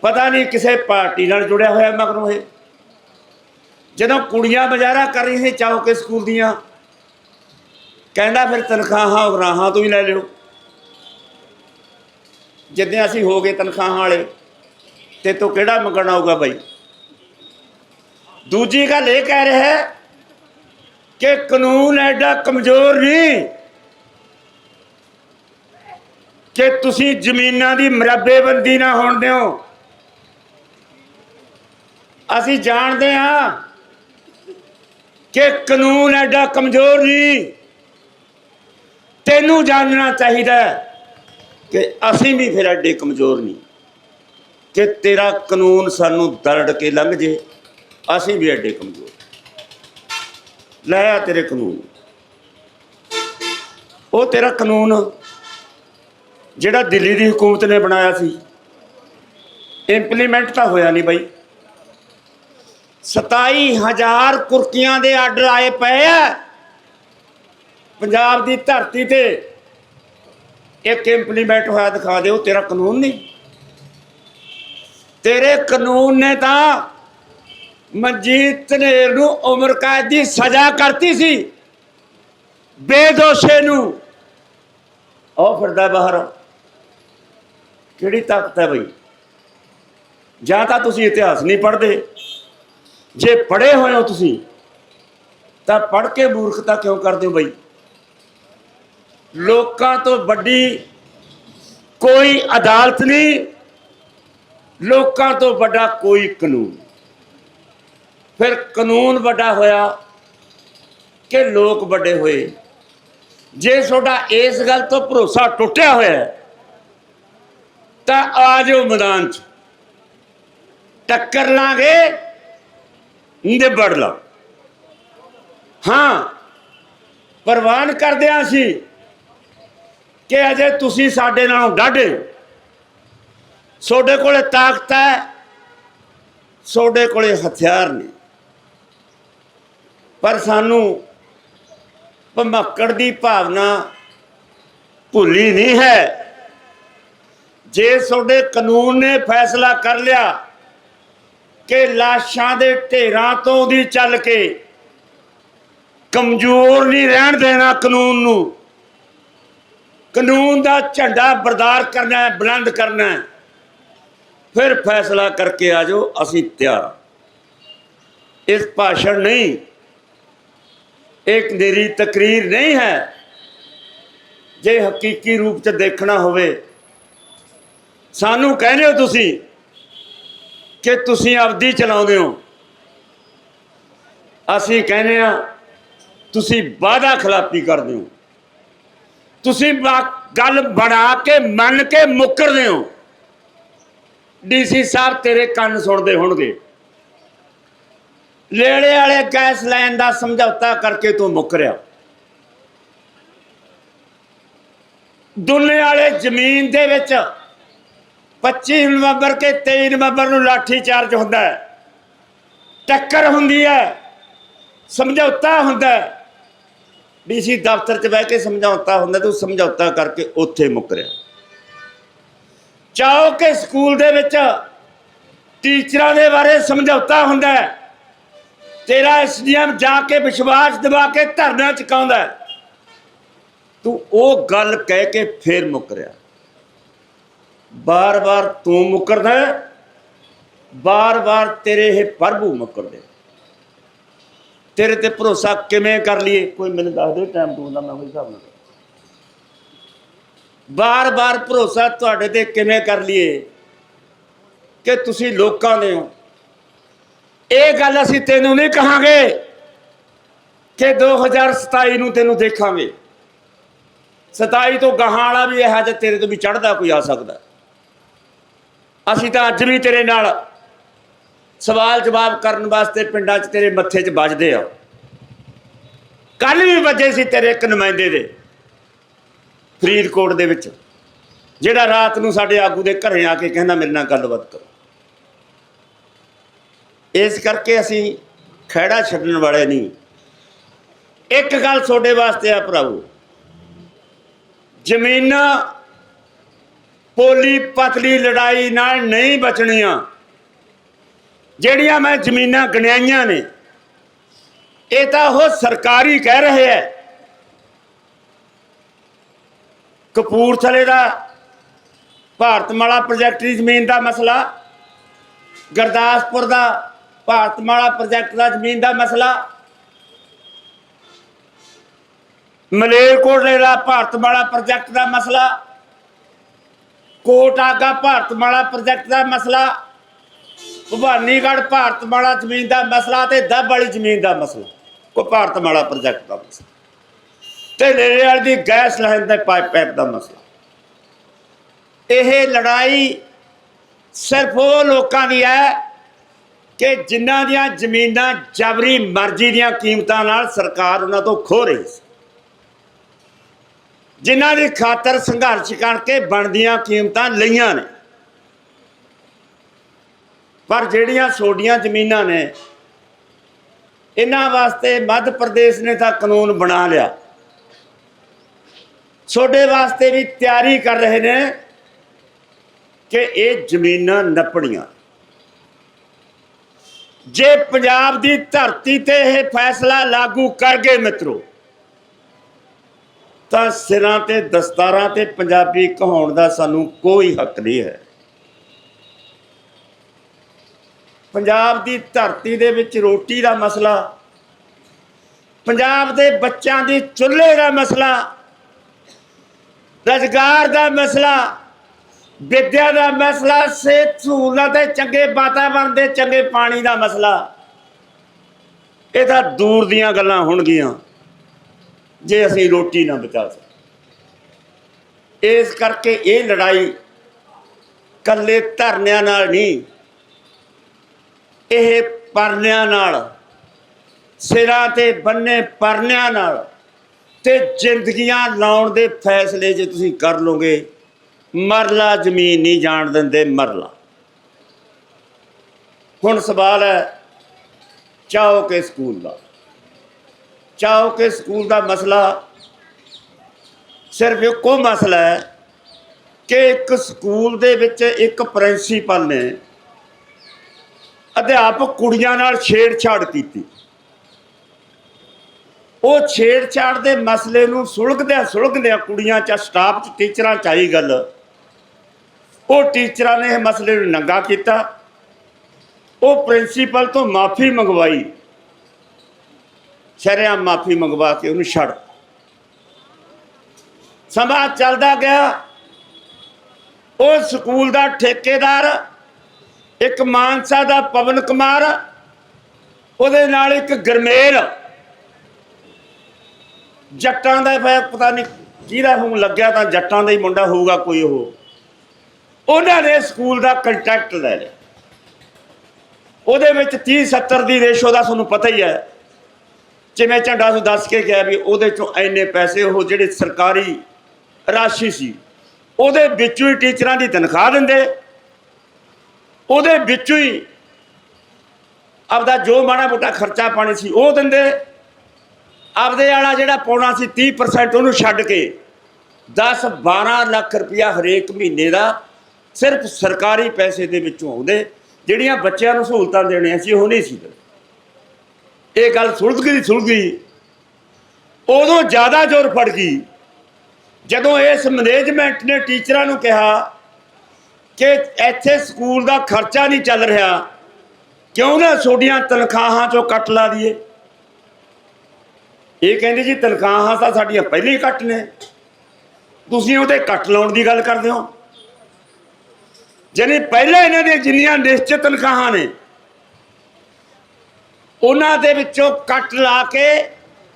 ਪਤਾ ਨਹੀਂ ਕਿਸੇ ਪਾਰਟੀ ਨਾਲ ਜੁੜਿਆ ਹੋਇਆ ਮਗਰੋਂ ਇਹ। ਜਦੋਂ ਕੁੜੀਆਂ ਬਜ਼ਾਰਾ ਕਰ ਰਹੀਆਂ ਸੀ ਚੌਕੇ ਸਕੂਲ ਦੀਆਂ, ਕਹਿੰਦਾ ਫਿਰ ਤਨਖਾਹਾਂ ਉਗਰਾਹਾਂ ਤੋਂ ਹੀ ਲੈ ਲਿਓ ਜਿੱਦਾਂ ਅਸੀਂ ਹੋ ਗਏ ਤਨਖਾਹਾਂ ਵਾਲੇ ਤੇ ਤੋਂ ਕਿਹੜਾ ਮੰਗਣਾ ਹੋਊਗਾ ਬਾਈ? ਦੂਜੀ ਗੱਲ ਇਹ ਕਹਿ ਰਿਹਾ ਹੈ ਕਿ ਕਾਨੂੰਨ ਐਡਾ ਕਮਜ਼ੋਰ ਨਹੀਂ ਕਿ ਤੁਸੀਂ ਜ਼ਮੀਨਾਂ ਦੀ ਮਰੱਬੇਬੰਦੀ ਨਾ ਹੋਣ ਦਿਓ। ਅਸੀਂ ਜਾਣਦੇ ਹਾਂ ਕਿ ਕਾਨੂੰਨ ਐਡਾ ਕਮਜ਼ੋਰ ਨਹੀਂ। ਤੈਨੂੰ ਜਾਣਨਾ ਚਾਹੀਦਾ ਕਿ ਅਸੀਂ ਵੀ ਫਿਰ ਐਡੇ ਕਮਜ਼ੋਰ ਨਹੀਂ। ਕਿ ਤੇਰਾ ਕਾਨੂੰਨ ਸਾਨੂੰ ਦਰੜ ਕੇ ਲੰਘ ਜੇ। ਅਸੀਂ ਵੀ ਐਡੇ ਕਮਜ਼ੋਰ। ਲੈ ਆ ਤੇਰੇ ਕਾਨੂੰਨ। ਉਹ ਤੇਰਾ ਕਾਨੂੰਨ ਜਿਹੜਾ ਦਿੱਲੀ ਦੀ ਹਕੂਮਤ ਨੇ ਬਣਾਇਆ ਸੀ। ਇੰਪਲੀਮੈਂਟ ਤਾਂ ਹੋਇਆ ਨਹੀਂ ਬਾਈ। 27000 ਕੁਰਕੀਆਂ ਦੇ ਆਰਡਰ ਆਏ ਪਏ ਆ। ਪੰਜਾਬ ਦੀ ਧਰਤੀ ਤੇ ਇੱਕ ਇੰਪਲੀਮੈਂਟ ਹੋਇਆ ਦਿਖਾ ਦਿਓ, ਤੇਰਾ ਕਾਨੂੰਨ ਨਹੀਂ। ਤੇਰੇ ਕਾਨੂੰਨ ਨੇ ਤਾਂ ਮਨਜੀਤ ਧਨੇਰ ਨੂੰ ਉਮਰ ਕੈਦ ਦੀ ਸਜ਼ਾ ਕਰਤੀ ਸੀ। ਬੇਦੋਸ਼ੇ ਨੂੰ। ਉਹ ਫਿਰਦਾ ਬਾਹਰ। ਕਿਹੜੀ ਤਾਕਤ ਹੈ ਬਈ? ਜਾਂ ਤਾਂ ਤੁਸੀਂ ਇਤਿਹਾਸ ਨਹੀਂ ਪੜ੍ਹਦੇ। ਜੇ ਪੜ੍ਹੇ ਹੋਏ ਹੋ ਤੁਸੀਂ, ਤਾਂ ਪੜ੍ਹ ਕੇ ਮੂਰਖਤਾ ਕਿਉਂ ਕਰਦੇ ਹੋ ਬਈ? ਲੋਕਾਂ ਤੋਂ ਵੱਡੀ ਕੋਈ ਅਦਾਲਤ ਨਹੀਂ ਲੋਕਾਂ ਤੋਂ ਵੱਡਾ ਕੋਈ ਕਾਨੂੰਨ। ਫਿਰ ਕਾਨੂੰਨ ਵੱਡਾ ਹੋਇਆ ਕਿ ਲੋਕ ਵੱਡੇ ਹੋਏ। ਜੇ ਤੁਹਾਡਾ ਇਸ ਗੱਲ ਤੋਂ ਭਰੋਸਾ ਟੁੱਟਿਆ ਹੋਇਆ ਤਾਂ ਆ ਜਾਓ ਮੈਦਾਨ 'ਚ। ਟੱਕਰ ਲਾਂਗੇ, ਨਿਬੜ ਲਾ ਹਾਂ, ਪ੍ਰਵਾਨ ਕਰਦੇ ਹਾਂ ਅਸੀਂ ਕਿ ਅਜੇ ਤੁਸੀਂ ਸਾਡੇ ਨਾਲੋਂ ਡਾਢੇ ਤੁਹਾਡੇ ਕੋਲੇ ਤਾਕਤ ਹੈ ਤੁਹਾਡੇ ਕੋਲੇ ਹਥਿਆਰ ਨੇ। ਪਰ ਸਾਨੂੰ ਭਮੱਕੜ ਦੀ ਭਾਵਨਾ ਭੁੱਲੀ ਨਹੀਂ ਹੈ। ਜੇ ਤੁਹਾਡੇ ਕਾਨੂੰਨ ਨੇ ਫੈਸਲਾ ਕਰ ਲਿਆ ਕਿ ਲਾਸ਼ਾਂ ਦੇ ਢੇਰਾਂ ਤੋਂ ਦੀ ਚੱਲ ਕੇ ਕਮਜ਼ੋਰ ਨਹੀਂ ਰਹਿਣ ਦੇਣਾ ਕਾਨੂੰਨ ਨੂੰ, ਕਾਨੂੰਨ ਦਾ ਝੰਡਾ ਬਰਦਾਰ ਕਰਨਾ ਹੈ, ਬੁਲੰਦ ਕਰਨਾ ਹੈ। ਫਿਰ ਫੈਸਲਾ ਕਰਕੇ ਆ ਜਾਓ, ਅਸੀਂ ਤਿਆਰ ਹਾਂ। ਇਸ ਭਾਸ਼ਣ ਨਹੀਂ, ਇੱਕ ਨਿਰੀ ਤਕਰੀਰ ਨਹੀਂ ਹੈ। ਜੇ ਹਕੀਕੀ ਰੂਪ ਚ ਦੇਖਣਾ ਹੋਵੇ, ਸਾਨੂੰ ਕਹਿੰਦੇ ਹੋ ਤੁਸੀਂ ਕਿ ਤੁਸੀਂ ਆਪਦੀ ਚਲਾਉਂਦੇ ਹੋ। ਅਸੀਂ ਕਹਿੰਦੇ ਆ ਤੁਸੀਂ ਵਾਅਦਾ ਖਿਲਾਫੀ ਕਰਦੇ ਹੋ। ਤੁਸੀਂ ਗੱਲ ਬਣਾ ਕੇ, ਮੰਨ ਕੇ ਮੁੱਕਰਦੇ ਹੋ। ਡੀਸੀ ਸਾਹਿਬ ਤੇਰੇ ਕੰਨ ਸੁਣਦੇ ਹੋਣਗੇ। ਲੇੜੇ ਵਾਲੇ ਗੈਸ ਲਾਈਨ ਦਾ ਸਮਝੌਤਾ ਕਰਕੇ ਤੂੰ ਮੁੱਕਰਿਆ ਦੁੱਲੇ ਵਾਲੇ ਜ਼ਮੀਨ ਦੇ ਵਿੱਚ 25 ਨਵੰਬਰ ਕੇ 23 ਨਵੰਬਰ ਨੂੰ ਲਾਠੀ ਚਾਰਜ ਹੁੰਦਾ ਹੈ। ਟੱਕਰ ਹੁੰਦੀ ਹੈ, ਸਮਝੌਤਾ ਹੁੰਦਾ ਹੈ। ਡੀਸੀ ਦਫ਼ਤਰ 'ਚ ਬਹਿ ਕੇ ਸਮਝੌਤਾ ਹੁੰਦਾ, ਤੂੰ ਸਮਝੌਤਾ ਕਰਕੇ ਉੱਥੇ ਮੁੱਕਰਿਆ ਚਾਹੋ ਕਿ ਸਕੂਲ ਦੇ ਵਿੱਚ ਟੀਚਰਾਂ ਦੇ ਬਾਰੇ ਸਮਝੌਤਾ ਹੁੰਦਾ ਹੈ। ਤੇਰਾ ਐਸਡੀਐਮ ਜਾ ਕੇ ਵਿਸ਼ਵਾਸ ਦਿਵਾ ਕੇ ਧਰਨਾ ਚੁਕਾਉਂਦਾ ਤੂੰ ਉਹ ਗੱਲ ਕਹਿ ਕੇ ਫੇਰ ਮੁੱਕਰਿਆ ਬਾਰ-ਬਾਰ ਤੂੰ ਮੁੱਕਰਦਾ ਬਾਰ-ਬਾਰ ਤੇਰੇ ਇਹ ਪ੍ਰਭੂ ਮੁੱਕਰਦੇ ਤੇਰੇ ਤੇ ਭਰੋਸਾ ਕਿਵੇਂ ਕਰ ਲਈਏ? ਕੋਈ ਮੈਨੂੰ ਦੱਸ ਦੇ ਟਾਈਮ ਟੂ ਦਾ ਮੈਂ ਕੋਈ ਹਿਸਾਬ ਨਾਲ ਬਾਰ-ਬਾਰ ਭਰੋਸਾ ਤੁਹਾਡੇ ਤੇ ਕਿਵੇਂ ਕਰ ਲਈਏ? ਕਿ ਤੁਸੀਂ ਲੋਕਾਂ ਦੇ ਹੋ। ਇਹ ਗੱਲ ਅਸੀਂ ਤੈਨੂੰ ਨਹੀਂ ਕਹਾਂਗੇ ਕਿ 2027 ਨੂੰ ਤੈਨੂੰ ਦੇਖਾਂਗੇ। 27 ਤੋਂ ਗਾਹਾਂ ਵਾਲਾ ਵੀ ਇਹ ਜਿਹਾ ਤੇਰੇ ਤੋਂ ਵੀ ਚੜਦਾ ਕੋਈ ਆ ਸਕਦਾ। ਅਸੀਂ ਤਾਂ ਅੱਜ ਵੀ ਤੇਰੇ ਨਾਲ ਸਵਾਲ ਜਵਾਬ ਕਰਨ ਵਾਸਤੇ ਪਿੰਡਾਂ 'ਚ ਤੇਰੇ ਮੱਥੇ 'ਚ ਵੱਜਦੇ ਆ ਕੱਲ ਵੀ ਵੱਜੇ ਸੀ ਤੇਰੇ ਇੱਕ ਨੁਮਾਇੰਦੇ ਦੇ। ਫਰੀਦਕੋਟ ਦੇ ਵਿੱਚ, ਜਿਹੜਾ ਰਾਤ ਨੂੰ ਸਾਡੇ ਆਗੂ ਦੇ ਘਰੇ ਆ ਕੇ ਕਹਿੰਦਾ ਮੇਰੇ ਨਾਲ ਗੱਲਬਾਤ ਕਰੋ। ਇਸ ਕਰਕੇ ਅਸੀਂ ਖਹਿੜਾ ਛੱਡਣ ਵਾਲੇ ਨਹੀਂ। ਇੱਕ ਗੱਲ ਤੁਹਾਡੇ ਵਾਸਤੇ ਆ ਭਰਾਵੋ, ਜ਼ਮੀਨਾਂ ਪੋਲੀ ਪਤਲੀ ਲੜਾਈ ਨਾਲ ਨਹੀਂ ਬਚਣੀਆਂ। ਜਿਹੜੀਆਂ ਮੈਂ ਜ਼ਮੀਨਾਂ ਗਣਾਈਆਂ ਨੇ, ਇਹ ਤਾਂ ਉਹ ਸਰਕਾਰੀ ਕਹਿ ਰਹੇ ਹੈ ਕਪੂਰਥਲੇ ਦਾ ਭਾਰਤਮਾਲਾ ਪ੍ਰੋਜੈਕਟ ਦੀ ਜ਼ਮੀਨ ਦਾ ਮਸਲਾ, ਗੁਰਦਾਸਪੁਰ ਦਾ ਭਾਰਤਮਾਲਾ ਪ੍ਰੋਜੈਕਟ ਦਾ ਜ਼ਮੀਨ ਦਾ ਮਸਲਾ ਮਲੇਰਕੋਟਲੇ ਦਾ ਭਾਰਤਮਾਲਾ ਪ੍ਰੋਜੈਕਟ ਦਾ ਮਸਲਾ, ਕੋਟਾਗਾ ਭਾਰਤਮਾਲਾ ਪ੍ਰੋਜੈਕਟ ਦਾ ਮਸਲਾ, ਭਵਾਨੀਗੜ੍ਹ ਭਾਰਤਮਾਲਾ ਜ਼ਮੀਨ ਦਾ ਮਸਲਾ ਤੇ ਦੱਬ ਵਾਲੀ ਜ਼ਮੀਨ ਦਾ ਮਸਲਾ ਕੋ ਭਾਰਤਮਾਲਾ ਪ੍ਰੋਜੈਕਟ ਦਾ ਮਸਲਾ। ਤੇ ਲੇਰੇਵਾਲ ਦੀ ਗੈਸ ਲਾਈਨ 'ਤੇ ਪਾਈਪ ਪਾਈਪ ਦਾ ਮਸਲਾ। ਇਹ ਲੜਾਈ ਸਿਰਫ ਉਹ ਲੋਕਾਂ ਦੀ ਹੈ ਕਿ ਜਿਨ੍ਹਾਂ ਦੀਆਂ ਜ਼ਮੀਨਾਂ ਜਬਰੀ ਮਰਜ਼ੀ ਦੀਆਂ ਕੀਮਤਾਂ ਨਾਲ ਸਰਕਾਰ ਉਹਨਾਂ ਤੋਂ ਖੋ ਰਹੀ ਸੀ। ਜਿਨ੍ਹਾਂ ਦੀ ਖਾਤਰ ਸੰਘਰਸ਼ ਕਰਕੇ ਬਣਦੀਆਂ ਕੀਮਤਾਂ ਲਈਆਂ ਨੇ। ਪਰ ਜਿਹੜੀਆਂ ਛੋਡੀਆਂ ਜ਼ਮੀਨਾਂ ਨੇ, ਇਹਨਾਂ ਵਾਸਤੇ ਮੱਧ ਪ੍ਰਦੇਸ਼ ਨੇ ਤਾਂ ਕਾਨੂੰਨ ਬਣਾ ਲਿਆ। ਛੋਡੇ ਵਾਸਤੇ ਵੀ ਤਿਆਰੀ ਕਰ ਰਹੇ ਨੇ ਕਿ ਇਹ ਜ਼ਮੀਨਾਂ ਨੱਪਣੀਆਂ। ਜੇ ਪੰਜਾਬ ਦੀ ਧਰਤੀ ਤੇ ਇਹ ਫੈਸਲਾ ਲਾਗੂ ਕਰ ਗਏ ਮਿੱਤਰੋ, ਤਾਂ ਸਿਰਾਂ ਤੇ, ਦਸਤਾਰਾਂ ਤੇ ਪੰਜਾਬੀ ਕਹਾਉਣ ਦਾ ਸਾਨੂੰ ਕੋਈ ਹੱਕ ਨਹੀਂ ਹੈ। ਪੰਜਾਬ ਦੀ ਧਰਤੀ ਦੇ ਵਿੱਚ ਰੋਟੀ ਦਾ ਮਸਲਾ, ਪੰਜਾਬ ਦੇ ਬੱਚਿਆਂ ਦੀ ਚੁੱਲ੍ਹੇ ਦਾ ਮਸਲਾ ਰੁਜ਼ਗਾਰ ਦਾ ਮਸਲਾ, ਵਿਦਿਆ ਦਾ ਮਸਲਾ, ਸਿਹਤ ਸਹੂਲਤਾਂ ਤੇ ਚੰਗੇ ਵਾਤਾਵਰਣ ਦੇ ਚੰਗੇ ਪਾਣੀ ਦਾ ਮਸਲਾ। ਇਹ ਤਾਂ ਦੂਰ ਦੀਆਂ ਗੱਲਾਂ ਹੋਣਗੀਆਂ, ਜੇ ਅਸੀਂ ਰੋਟੀ ਨਾ ਬਚਾ ਸਕੇ ਇਸ ਕਰਕੇ ਇਹ ਲੜਾਈ ਕੱਲੇ ਧਰਨਿਆਂ ਨਾਲ ਨਹੀਂ, ਇਹ ਪਰਨਿਆਂ ਨਾਲ, ਸਿਰਾਂ ਤੇ ਬੰਨੇ ਪਰਨਿਆਂ ਨਾਲ ਤੇ ਜ਼ਿੰਦਗੀਆਂ ਲਾਉਣ ਦੇ ਫੈਸਲੇ ਜੇ ਤੁਸੀਂ ਕਰ ਲੋਗੇ ਮਰਲਾ ਜ਼ਮੀਨ ਨਹੀਂ ਜਾਣ ਦਿੰਦੇ ਮਰਲਾ। ਹੁਣ ਸਵਾਲ ਹੈ, ਚਾਹੋ ਕਿ ਸਕੂਲ ਦਾ? ਚਾਹੋ ਕਿ ਸਕੂਲ ਦਾ ਮਸਲਾ ਸਿਰਫ ਇੱਕੋ ਮਸਲਾ ਹੈ ਕਿ ਇੱਕ ਸਕੂਲ ਦੇ ਵਿੱਚ ਇੱਕ ਪ੍ਰਿੰਸੀਪਲ ਨੇ ਅਧਿਆਪਕ ਕੁੜੀਆਂ ਨਾਲ ਛੇੜਛਾੜ ਕੀਤੀ। ਉਹ ਛੇੜਛਾੜ ਦੇ ਮਸਲੇ ਨੂੰ ਸੁਲਗਦਿਆਂ ਸੁਲਝਦਿਆਂ ਕੁੜੀਆਂ ਚ ਸਟਾਫ ਚ ਟੀਚਰਾਂ ਚ ਆਈ ਗੱਲ। ਉਹ ਟੀਚਰਾਂ ਨੇ ਇਹ ਮਸਲੇ ਨੂੰ ਨੰਗਾ ਕੀਤਾ। ਉਹ ਪ੍ਰਿੰਸੀਪਲ ਤੋਂ ਮਾਫੀ ਮੰਗਵਾਈ। ਸ਼ਰਿਆਂ ਮਾਫੀ ਮੰਗਵਾ ਕੇ ਉਹਨੂੰ ਛੱਡ। ਸਮਾਂ ਚੱਲਦਾ ਗਿਆ। ਉਹ ਸਕੂਲ ਦਾ ਠੇਕੇਦਾਰ, ਇੱਕ ਮਾਨਸਾ ਦਾ ਪਵਨ ਕੁਮਾਰ, ਉਹਦੇ ਨਾਲ ਇੱਕ ਗਰਮੇਲ। ਜੱਟਾਂ ਦਾ ਫਿਰ ਪਤਾ ਨਹੀਂ ਜਿਹਦਾ ਹੁਣ ਲੱਗਿਆ ਤਾਂ ਜੱਟਾਂ ਦਾ ਹੀ ਮੁੰਡਾ ਹੋਊਗਾ ਕੋਈ ਉਹ। ਉਹਨਾਂ ਨੇ ਸਕੂਲ ਦਾ ਕੰਟੈਕਟ ਲੈ ਲਿਆ। ਉਹਦੇ ਵਿੱਚ 30 70 ਦੀ ਰੇਸ਼ੋ ਦਾ ਤੁਹਾਨੂੰ ਪਤਾ ਹੀ ਹੈ। ਜਿਵੇਂ ਝੰਡਾ ਨੂੰ ਦੱਸ ਕੇ ਗਿਆ ਵੀ ਉਹਦੇ ਚੋਂ ਐਨੇ ਪੈਸੇ ਉਹ ਜਿਹੜੇ ਸਰਕਾਰੀ ਰਾਸ਼ੀ ਸੀ, ਉਹਦੇ ਵਿੱਚੋਂ ਹੀ ਟੀਚਰਾਂ ਦੀ ਤਨਖਾਹ ਦਿੰਦੇ। ਉਹਦੇ ਵਿੱਚੋਂ ਹੀ ਆਪਦਾ ਜੋ ਮਾੜਾ ਮੋਟਾ ਖਰਚਾ ਪਾਣੀ ਸੀ ਉਹ ਦਿੰਦੇ। ਆਪਦੇ ਵਾਲਾ ਜਿਹੜਾ ਪਾਉਣਾ ਸੀ 30% ਉਹਨੂੰ ਛੱਡ ਕੇ 10 12 ਲੱਖ ਰੁਪਇਆ ਹਰੇਕ ਮਹੀਨੇ ਦਾ ਸਿਰਫ ਸਰਕਾਰੀ ਪੈਸੇ ਦੇ ਵਿੱਚੋਂ ਆਉਂਦੇ, ਜਿਹੜੀਆਂ ਬੱਚਿਆਂ ਨੂੰ ਸਹੂਲਤਾਂ ਦੇਣੀਆਂ ਸੀ ਉਹ ਨਹੀਂ ਸੀ ਇਹ ਗੱਲ ਸੁਲਝ ਗਈ ਸੁਲਝ ਗਈ। ਉਦੋਂ ਜ਼ਿਆਦਾ ਜ਼ੋਰ ਫੜ ਗਈ। ਜਦੋਂ ਇਸ ਮੈਨੇਜਮੈਂਟ ਨੇ ਟੀਚਰਾਂ ਨੂੰ ਕਿਹਾ ਕਿ ਇੱਥੇ ਸਕੂਲ ਦਾ ਖਰਚਾ ਨਹੀਂ ਚੱਲ ਰਿਹਾ, ਕਿਉਂ ਨਾ ਛੋਟੀਆਂ ਤਨਖਾਹਾਂ ਚੋਂ ਕੱਟ ਲਾ ਦਈਏ? ਇਹ ਕਹਿੰਦੇ ਜੀ ਤਨਖਾਹਾਂ ਤਾਂ ਸਾਡੀਆਂ ਪਹਿਲਾਂ ਹੀ ਕੱਟ ਨੇ। ਤੁਸੀਂ ਉਹਦੇ ਕੱਟ ਲਾਉਣ ਦੀ ਗੱਲ ਕਰਦੇ ਹੋ। ਜਾਣੀ ਪਹਿਲਾਂ ਇਹਨਾਂ ਦੀਆਂ ਜਿੰਨੀਆਂ ਨਿਸ਼ਚਿਤ ਤਨਖਾਹਾਂ ਨੇ, ਉਹਨਾਂ ਦੇ ਵਿੱਚੋਂ ਕੱਟ ਲਾ ਕੇ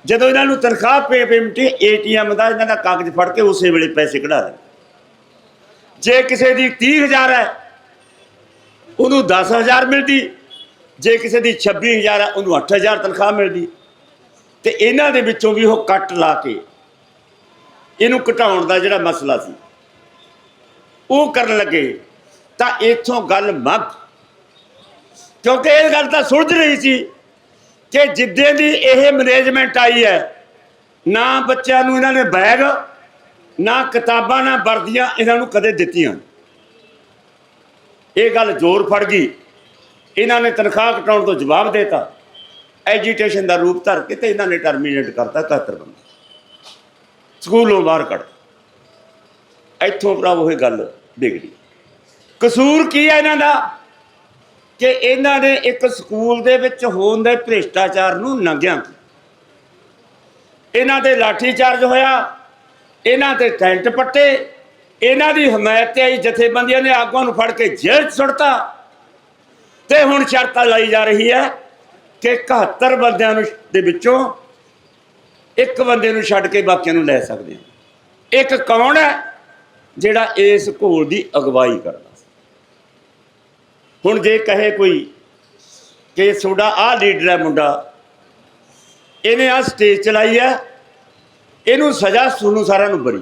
ਜਦੋਂ ਇਹਨਾਂ ਨੂੰ ਤਨਖਾਹ ਪੇ ਪੇਮੈਂਟ, ਏਟੀਐਮ ਦਾ ਇਹਨਾਂ ਦਾ ਕਾਗਜ਼ ਫੜ ਕੇ ਉਸੇ ਵੇਲੇ ਪੈਸੇ ਕਢਾ ਦੇ ਜੇ ਕਿਸੇ ਦੀ 30000 ਹੈ, ਉਹਨੂੰ 10000 ਮਿਲਦੀ। ਜੇ ਕਿਸੇ ਦੀ 26000 ਹੈ, ਉਹਨੂੰ 8000 ਤਨਖਾਹ ਮਿਲਦੀ। ਤੇ ਇਹਨਾਂ ਦੇ ਵਿੱਚੋਂ ਵੀ ਉਹ ਕੱਟ ਲਾ ਕੇ ਇਹਨੂੰ ਘਟਾਉਣ ਦਾ ਜਿਹੜਾ ਮਸਲਾ ਸੀ, ਉਹ ਕਰਨ ਲੱਗੇ, ਤਾਂ ਇੱਥੋਂ ਗੱਲ ਮੱਕ ਕਿਉਂਕਿ ਇਹ ਗੱਲ ਤਾਂ ਸੁਲਝ ਰਹੀ ਸੀ ਕਿ ਜਿੱਦੇ ਦੀ ਇਹ ਮੈਨੇਜਮੈਂਟ ਆਈ ਹੈ, ਨਾ ਬੱਚਿਆਂ ਨੂੰ ਇਹਨਾਂ ਨੇ ਬੈਗ, ਨਾ ਕਿਤਾਬਾਂ, ਨਾ ਵਰਦੀਆਂ ਇਹਨਾਂ ਨੂੰ ਕਦੇ ਦਿੱਤੀਆਂ ਇਹ ਗੱਲ ਜ਼ੋਰ ਫੜ ਗਈ। ਇਹਨਾਂ ਨੇ ਤਨਖਾਹ ਘਟਾਉਣ ਤੋਂ ਜਵਾਬ ਦੇਤਾ। ਐਜੀਟੇਸ਼ਨ ਦਾ ਰੂਪ ਧਰ ਕੇ ਤੇ ਇਹਨਾਂ ਨੇ ਟਰਮੀਨੇਟ ਕਰਤਾ 71 ਬੰਦੇ। ਸਕੂਲੋਂ ਬਾਹਰ ਕੱਢ ਇੱਥੋਂ ਭਰਾਵੋ ਇਹ ਗੱਲ ਵਿਗੜੀ ਕਸੂਰ ਕੀ ਹੈ ਇਹਨਾਂ ਦਾ? ਕਿ ਇਹਨਾਂ ਨੇ ਇੱਕ ਸਕੂਲ ਦੇ ਵਿੱਚ ਹੋਣ ਦੇ ਭ੍ਰਿਸ਼ਟਾਚਾਰ ਨੂੰ ਨੰਗਿਆ। ਇਹਨਾਂ ਤੇ ਲਾਠੀ ਚਾਰਜ ਹੋਇਆ, ਇਹਨਾਂ ਤੇ ਟੈਂਟ ਪੱਟੇ, ਇਹਨਾਂ ਦੀ ਹਮਾਇਤ ਤੇ ਆਈ ਜਥੇਬੰਦੀਆਂ ਨੇ ਆਗੂਆਂ ਨੂੰ ਫੜ ਕੇ ਜੇਲ੍ਹ 'ਚ ਸੁੱਟਤਾ। ਤੇ ਹੁਣ ਸ਼ਰਤਾਂ ਲਾਈ ਜਾ ਰਹੀ ਹੈ। ਕਿ 71 ਬੰਦਿਆਂ ਨੂੰ ਦੇ ਵਿੱਚੋਂ ਇੱਕ ਬੰਦੇ ਨੂੰ ਛੱਡ ਕੇ ਬਾਕੀਆਂ ਨੂੰ ਲੈ ਸਕਦੇ ਹਾਂ ਇੱਕ ਕੌਣ ਹੈ ਜਿਹੜਾ ਇਸ ਘੋਲ ਦੀ ਅਗਵਾਈ ਕਰਦਾ ਹੁਣ ਜੇ ਕਹੇ ਕੋਈ ਕਿ ਤੁਹਾਡਾ ਆਹ ਲੀਡਰ ਹੈ ਮੁੰਡਾ, ਇਹਨੇ ਆ ਸਟੇਜ ਚਲਾਈ ਹੈ, ਇਹਨੂੰ ਸਜ਼ਾ ਸੁਣੂ ਸਾਰਿਆਂ ਨੂੰ ਬਰੀ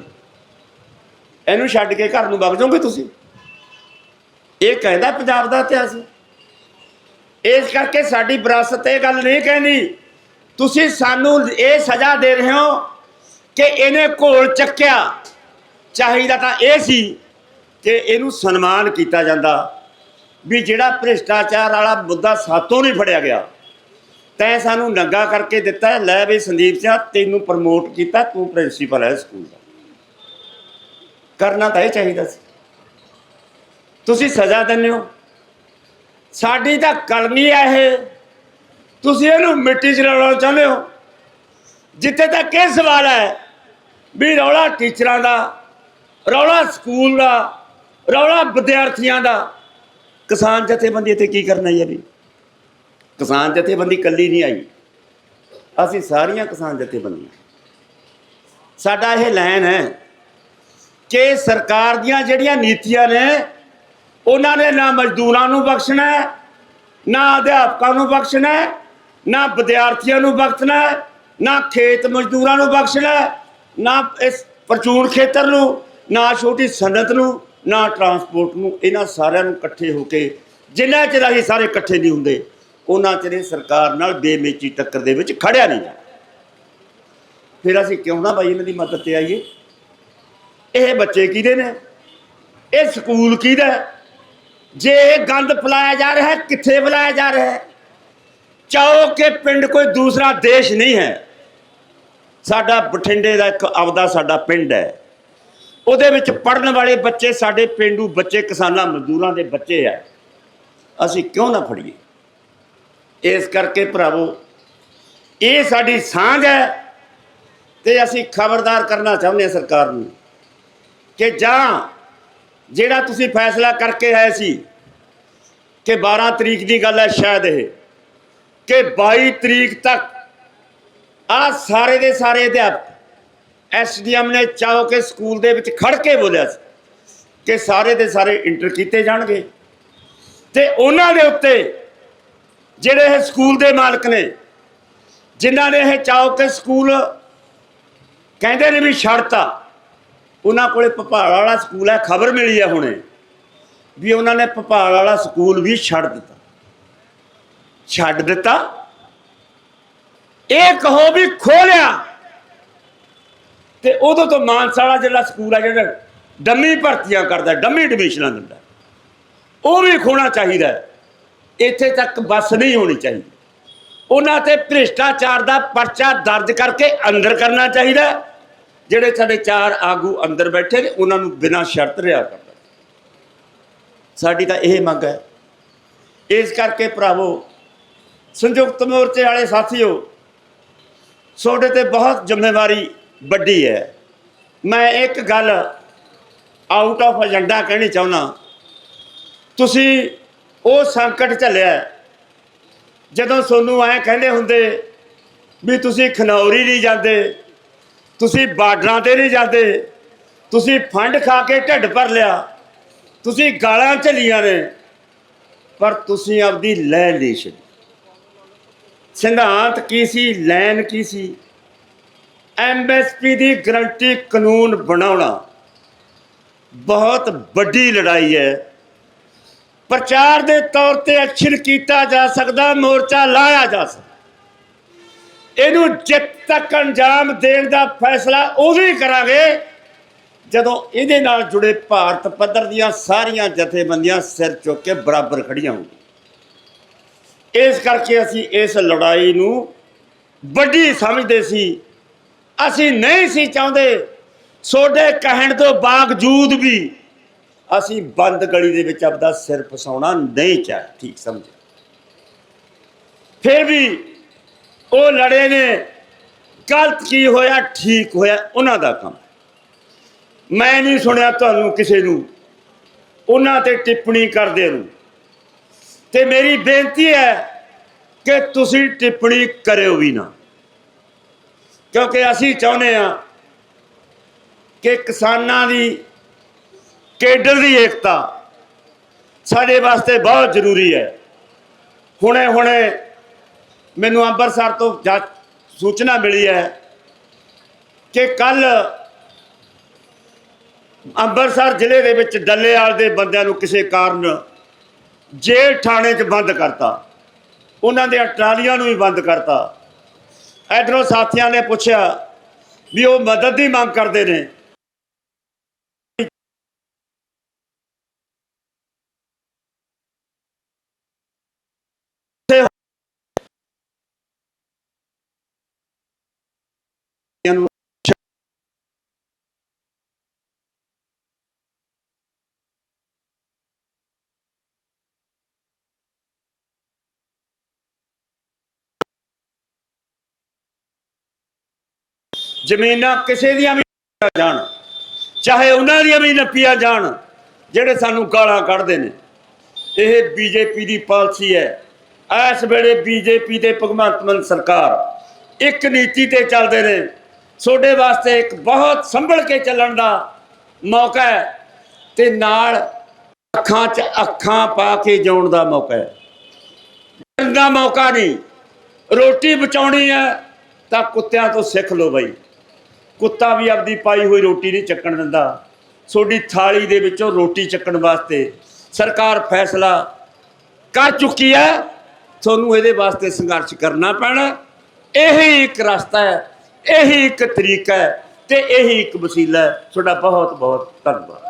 ਇਹਨੂੰ ਛੱਡ ਕੇ ਘਰ ਨੂੰ ਵਗ ਜਾਓਗੇ ਤੁਸੀਂ? ਇਹ ਕਹਿੰਦਾ ਪੰਜਾਬ ਦਾ ਇਤਿਹਾਸ ਇਸ ਕਰਕੇ ਸਾਡੀ ਵਿਰਾਸਤ ਇਹ ਗੱਲ ਨਹੀਂ ਕਹਿੰਦੀ। ਤੁਸੀਂ ਸਾਨੂੰ ਇਹ ਸਜ਼ਾ ਦੇ ਰਹੇ ਹੋ ਕਿ ਇਹਨੇ ਘੋਲ ਚੱਕਿਆ। ਚਾਹੀਦਾ ਤਾਂ ਇਹ ਸੀ ਕਿ ਇਹਨੂੰ ਸਨਮਾਨ ਕੀਤਾ ਜਾਂਦਾ ਵੀ ਜਿਹੜਾ ਭ੍ਰਿਸ਼ਟਾਚਾਰ ਵਾਲਾ ਮੁੱਦਾ ਸਾਤੋਂ ਨਹੀਂ ਫੜਿਆ ਗਿਆ। ਤੈਂ ਸਾਨੂੰ ਨੰਗਾ ਕਰਕੇ ਦਿੱਤਾ ਲੈ ਵੀ ਸੰਦੀਪ ਸਿੰਘ ਤੈਨੂੰ ਪ੍ਰਮੋਟ ਕੀਤਾ, ਤੂੰ ਪ੍ਰਿੰਸੀਪਲ ਹੈ ਸਕੂਲ ਦਾ। ਕਰਨਾ ਤਾਂ ਇਹ ਚਾਹੀਦਾ ਸੀ। ਤੁਸੀਂ ਸਜ਼ਾ ਦਿੰਦੇ ਹੋ। ਸਾਡੀ ਤਾਂ ਕਲਮੀ ਹੈ ਇਹ। ਤੁਸੀਂ ਇਹਨੂੰ ਮਿੱਟੀ 'ਚ ਰਲਾਉਣਾ ਚਾਹੁੰਦੇ ਹੋ। ਜਿੱਥੇ ਤੱਕ ਇਹ ਸਵਾਲ ਹੈ ਵੀ ਰੌਲਾ ਟੀਚਰਾਂ ਦਾ, ਰੌਲਾ ਸਕੂਲ ਦਾ, ਰੌਲਾ ਵਿਦਿਆਰਥੀਆਂ ਦਾ, ਕਿਸਾਨ ਜਥੇਬੰਦੀ ਇੱਥੇ ਕੀ ਕਰਨਾ ਹੈ ਵੀ? ਕਿਸਾਨ ਜਥੇਬੰਦੀ ਕੱਲੀ ਨਹੀਂ ਆਈ। ਅਸੀਂ ਸਾਰੀਆਂ ਕਿਸਾਨ ਜਥੇਬੰਦੀਆਂ। ਸਾਡਾ ਇਹ ਲਾਈਨ ਹੈ ਕਿ ਸਰਕਾਰ ਦੀਆਂ ਜਿਹੜੀਆਂ ਨੀਤੀਆਂ ਨੇ ਉਹਨਾਂ ਨੇ ਨਾ ਮਜ਼ਦੂਰਾਂ ਨੂੰ ਬਖਸ਼ਣਾ ਹੈ, ਨਾ ਅਧਿਆਪਕਾਂ ਨੂੰ ਬਖਸ਼ਣਾ ਹੈ, ਨਾ ਵਿਦਿਆਰਥੀਆਂ ਨੂੰ ਬਖਸ਼ਣਾ ਹੈ, ਨਾ ਖੇਤ ਮਜ਼ਦੂਰਾਂ ਨੂੰ ਬਖਸ਼ਣਾ ਹੈ, ਨਾ ਇਸ ਪ੍ਰਚੂਨ ਖੇਤਰ ਨੂੰ ਨਾ ਛੋਟੀ ਸਨਅਤ ਨੂੰ ਨਾ ਟਰਾਂਸਪੋਰਟ ਨੂੰ ਇਹਨਾਂ ਸਾਰਿਆਂ ਨੂੰ ਇਕੱਠੇ ਹੋ ਕੇ ਜਿੰਨਾ ਚਿਰ ਅਸੀਂ ਸਾਰੇ ਇਕੱਠੇ ਨਹੀਂ ਹੁੰਦੇ ਉਹਨਾਂ ਚਿਰ ਸਰਕਾਰ ਨਾਲ ਬੇਮੇਚੀ ਟੱਕਰ ਦੇ ਵਿੱਚ ਖੜਿਆ ਨਹੀਂ ਜਾਣਾ। ਫਿਰ ਅਸੀਂ ਕਿਉਂ ਨਾ ਬਾਈ ਇਹਨਾਂ ਦੀ ਮਦਦ ਤੇ ਆਈਏ? ਇਹ ਬੱਚੇ ਕਿਹਦੇ ਨੇ? ਇਹ ਸਕੂਲ ਕਿਹਦਾ ਜੇ ਇਹ ਗੰਦ ਫੈਲਾਇਆ ਜਾ ਰਿਹਾ ਹੈ, ਕਿੱਥੇ ਫੈਲਾਇਆ ਜਾ ਰਿਹਾ ਹੈ? ਚਾਹੋ ਕਿ ਪਿੰਡ ਕੋਈ ਦੂਸਰਾ ਦੇਸ਼ ਨਹੀਂ ਹੈ। ਸਾਡਾ ਬਠਿੰਡੇ ਦਾ ਇੱਕ ਆਪਦਾ ਸਾਡਾ ਪਿੰਡ ਹੈ। ਉਹਦੇ ਵਿੱਚ ਪੜਨ ਵਾਲੇ ਬੱਚੇ ਸਾਡੇ ਪਿੰਡੂ ਬੱਚੇ, ਕਿਸਾਨਾਂ, ਮਜ਼ਦੂਰਾਂ ਦੇ ਬੱਚੇ ਆ। ਅਸੀਂ ਕਿਉਂ ਨਾ ਫੜੀਏ? ਇਸ ਕਰਕੇ ਭਰਾਵੋ, ਇਹ ਸਾਡੀ ਸਾਂਝ ਹੈ ਤੇ ਅਸੀਂ ਖਬਰਦਾਰ ਕਰਨਾ ਚਾਹੁੰਦੇ ਹਾਂ ਸਰਕਾਰ ਨੂੰ ਕਿ ਜਾਂ ਜਿਹੜਾ ਤੁਸੀਂ ਫੈਸਲਾ ਕਰਕੇ ਆਏ ਸੀ ਕਿ 12 ਤਰੀਕ ਦੀ ਗੱਲ ਹੈ ਸ਼ਾਇਦ ਇਹ, ਕਿ 22 ਤਰੀਕ ਤੱਕ ਆ ਸਾਰੇ ਦੇ ਸਾਰੇ ਅਧਿਆਪਕ ਐਸਡੀਐਮ ਨੇ ਚਾਹੋ ਕਿ ਸਕੂਲ ਦੇ ਵਿੱਚ ਖੜ ਕੇ ਬੋਲਿਆ ਸੀ ਕਿ ਸਾਰੇ ਦੇ ਸਾਰੇ ਇੰਟਰ ਕੀਤੇ ਜਾਣਗੇ। ਤੇ ਉਹਨਾਂ ਦੇ ਉੱਤੇ ਜਿਹੜੇ ਇਹ ਸਕੂਲ ਦੇ ਮਾਲਕ ਨੇ, ਜਿਨ੍ਹਾਂ ਨੇ ਇਹ ਚਾਹੋ ਕਿ ਸਕੂਲ ਕਹਿੰਦੇ ਨੇ ਵੀ ਛੱਡਤਾ ਉਹਨਾਂ ਕੋਲੇ ਭਪਾਲ ਵਾਲਾ ਸਕੂਲ ਹੈ, ਖਬਰ ਮਿਲੀ ਹੈ ਹੁਣੇ ਵੀ ਉਹਨਾਂ ਨੇ ਭਪਾਲ ਵਾਲਾ ਸਕੂਲ ਵੀ ਛੱਡ ਦਿੱਤਾ। ਛੱਡ ਦਿੱਤਾ? ਇਹ ਕਹੋ ਵੀ ਖੋਲਿਆ। ਤੇ ਉਦੋਂ ਤੋਂ ਮਾਨਸਾ ਵਾਲਾ ਜਿਹੜਾ ਸਕੂਲ ਆ ਜਿਹੜਾ ਡੰਮੀ ਭਰਤੀਆਂ ਕਰਦਾ, ਡੰਮੀ ਐਡਮਿਸ਼ਨਾਂ ਦਿੰਦਾ, ਉਹ ਵੀ ਖੋਣਾ ਚਾਹੀਦਾ ਇੱਥੇ ਤੱਕ ਬੱਸ ਨਹੀਂ ਹੋਣੀ ਚਾਹੀਦੀ। ਉਹਨਾਂ ਤੇ ਭ੍ਰਿਸ਼ਟਾਚਾਰ ਦਾ ਪਰਚਾ ਦਰਜ ਕਰਕੇ ਅੰਦਰ ਕਰਨਾ ਚਾਹੀਦਾ ਜਿਹੜੇ ਸਾਡੇ ਚਾਰ ਆਗੂ ਅੰਦਰ ਬੈਠੇ ਨੇ, ਉਹਨਾਂ ਨੂੰ ਬਿਨਾਂ ਸ਼ਰਤ ਰਿਹਾ ਕਰਦਾ। ਸਾਡੀ ਤਾਂ ਇਹ ਮੰਗ ਹੈ। ਇਸ ਕਰਕੇ ਭਰਾਵੋ, ਸੰਯੁਕਤ ਮੋਰਚੇ ਵਾਲੇ ਸਾਥੀਓ, ਤੁਹਾਡੇ ਤੇ ਬਹੁਤ ਜ਼ਿੰਮੇਵਾਰੀ ਵੱਡੀ ਹੈ। ਮੈਂ ਇੱਕ ਗੱਲ ਆਊਟ ਆਫ ਏਜੰਡਾ ਕਹਿਣੀ ਚਾਹੁੰਦਾ ਤੁਸੀਂ ਉਹ ਸੰਕਟ ਝੱਲਿਆ ਜਦੋਂ ਤੁਹਾਨੂੰ ਐ ਕਹਿੰਦੇ ਹੁੰਦੇ ਵੀ ਤੁਸੀਂ ਖਨੌਰੀ ਨਹੀਂ ਜਾਂਦੇ ਤੁਸੀਂ ਬਾਰਡਰਾਂ ਤੇ ਨਹੀਂ ਜਾਂਦੇ। ਤੁਸੀਂ ਫੰਡ ਖਾ ਕੇ ਢਿੱਡ ਭਰ ਲਿਆ। ਤੁਸੀਂ ਗਾਲਾਂ ਝੱਲੀਆਂ ਨੇ। ਪਰ ਤੁਸੀਂ ਆਪਦੀ ਲੈ ਲਈ ਛੱਡੀ। ਸਿਧਾਂਤ ਕੀ ਸੀ ਲੈਨ ਕੀ ਸੀ? ਐਮਐਸਪੀ ਦੀ ਗਰੰਟੀ ਕਾਨੂੰਨ ਬਣਾਉਣਾ ਬਹੁਤ ਵੱਡੀ ਲੜਾਈ ਹੈ। ਪ੍ਰਚਾਰ ਦੇ ਤੌਰ ਤੇ ਐਕਸ਼ਨ ਕੀਤਾ ਜਾ ਸਕਦਾ, ਮੋਰਚਾ ਲਾਇਆ ਜਾ ਸਕਦਾ। ਇਹਨੂੰ ਜਿੱਤ ਤੱਕ ਅੰਜਾਮ ਦੇਣ ਦਾ ਫੈਸਲਾ ਉਦੋਂ ਹੀ ਕਰਾਂਗੇ। ਜਦੋਂ ਇਹਦੇ ਨਾਲ ਜੁੜੇ ਭਾਰਤ ਪੱਧਰ ਦੀਆਂ ਸਾਰੀਆਂ ਜਥੇਬੰਦੀਆਂ ਸਿਰ ਚੁੱਕ ਕੇ ਬਰਾਬਰ ਖੜੀਆਂ ਹੋਣ ਇਸ ਕਰਕੇ ਅਸੀਂ ਇਸ ਲੜਾਈ ਨੂੰ ਵੱਡੀ ਸਮਝਦੇ ਸੀ। ਅਸੀਂ ਨਹੀਂ ਸੀ ਚਾਹੁੰਦੇ, ਸੋਡੇ ਕਹਿਣ ਤੋਂ ਬਾਵਜੂਦ ਵੀ ਅਸੀਂ ਬੰਦ ਗਲੀ ਦੇ ਵਿੱਚ ਆਪਦਾ ਸਿਰ ਫਸਾਉਣਾ ਨਹੀਂ ਚਾਹ, ਠੀਕ ਸਮਝ ਫਿਰ ਵੀ ਉਹ ਲੜੇ ਨੇ। ਗਲਤ ਕੀ ਹੋਇਆ, ਠੀਕ ਹੋਇਆ, ਉਹਨਾਂ ਦਾ ਕੰਮ। ਮੈਂ ਨਹੀਂ ਸੁਣਿਆ ਤੁਹਾਨੂੰ ਕਿਸੇ ਨੂੰ। ਉਹਨਾਂ ਤੇ ਟਿੱਪਣੀ ਕਰਦੇ ਨੂੰ ਤੇ ਮੇਰੀ ਬੇਨਤੀ ਹੈ ਕਿ ਤੁਸੀਂ ਟਿੱਪਣੀ ਕਰਿਓ ਵੀ ਨਾ। ਕਿਉਂਕਿ ਅਸੀਂ ਚਾਹੁੰਦੇ ਆ ਕਿ ਕਿਸਾਨਾਂ ਦੀ, ਕੇਡਰ ਦੀ ਏਕਤਾ ਸਾਡੇ ਵਾਸਤੇ ਬਹੁਤ ਜ਼ਰੂਰੀ ਹੈ। ਹੁਣੇ ਹੁਣੇ ਮੈਨੂੰ ਅੰਮ੍ਰਿਤਸਰ ਤੋਂ ਜਾ ਸੂਚਨਾ ਮਿਲੀ ਹੈ ਕਿ ਕੱਲ ਅੰਮ੍ਰਿਤਸਰ ਜ਼ਿਲ੍ਹੇ ਦੇ ਵਿੱਚ ਡੱਲੇਵਾਲ ਦੇ ਬੰਦਿਆਂ ਨੂੰ ਕਿਸੇ ਕਾਰਨ ਜੇਲ੍ਹ ਥਾਣੇ 'ਚ ਬੰਦ ਕਰਤਾ। ਉਹਨਾਂ ਦੇ ਟਰਾਲੀਆਂ ਨੂੰ ਵੀ ਬੰਦ ਕਰਤਾ। ਇਧਰੋਂ ਸਾਥੀਆਂ ਨੇ ਪੁੱਛਿਆ ਵੀ ਉਹ ਮਦਦ ਦੀ ਮੰਗ ਕਰਦੇ ਨੇ। ਜ਼ਮੀਨਾਂ ਕਿਸੇ ਦੀਆਂ ਵੀ ਜਾਣ। ਚਾਹੇ ਉਹਨਾਂ ਦੀਆਂ ਵੀ ਨੱਪੀਆਂ ਜਾਣ, ਜਿਹੜੇ ਸਾਨੂੰ ਗਾਲਾਂ ਕੱਢਦੇ ਨੇ। ਇਹ ਬੀਜੇਪੀ ਦੀ ਪਾਲਿਸੀ ਹੈ। ਇਸ ਵੇਲੇ ਬੀਜੇਪੀ ਤੇ ਭਗਵੰਤ ਮਾਨ ਸਰਕਾਰ ਇੱਕ ਨੀਤੀ ਤੇ ਚੱਲਦੇ ਨੇ। ਤੁਹਾਡੇ ਵਾਸਤੇ ਇੱਕ ਬਹੁਤ ਸੰਭਲ ਕੇ ਚੱਲਣ ਦਾ ਮੌਕਾ ਹੈ ਤੇ ਨਾਲ ਅੱਖਾਂ 'ਚ ਅੱਖਾਂ ਪਾ ਕੇ ਜਿਉਣ ਦਾ ਮੌਕਾ ਹੈ। ਦਾ ਮੌਕਾ ਨਹੀਂ, ਰੋਟੀ ਬਚਾਉਣੀ ਹੈ ਤਾਂ ਕੁੱਤਿਆਂ ਤੋਂ ਸਿੱਖ ਲਓ ਬਈ। ਕੁੱਤਾ ਵੀ ਆਪਦੀ ਪਾਈ ਹੋਈ ਰੋਟੀ ਨਹੀਂ ਚੱਕਣ ਦਿੰਦਾ। ਤੁਹਾਡੀ ਥਾਲੀ ਦੇ ਵਿੱਚੋਂ ਰੋਟੀ ਚੱਕਣ ਵਾਸਤੇ ਸਰਕਾਰ ਫੈਸਲਾ ਕਰ ਚੁੱਕੀ ਹੈ। ਤੁਹਾਨੂੰ ਇਹਦੇ ਵਾਸਤੇ ਸੰਘਰਸ਼ ਕਰਨਾ ਪੈਣਾ। ਇਹੀ ਇੱਕ ਰਸਤਾ ਹੈ, ਇਹੀ ਇੱਕ ਤਰੀਕਾ ਹੈ ਤੇ ਇਹੀ ਇੱਕ ਵਸੀਲਾ ਹੈ। ਤੁਹਾਡਾ ਬਹੁਤ ਬਹੁਤ ਧੰਨਵਾਦ।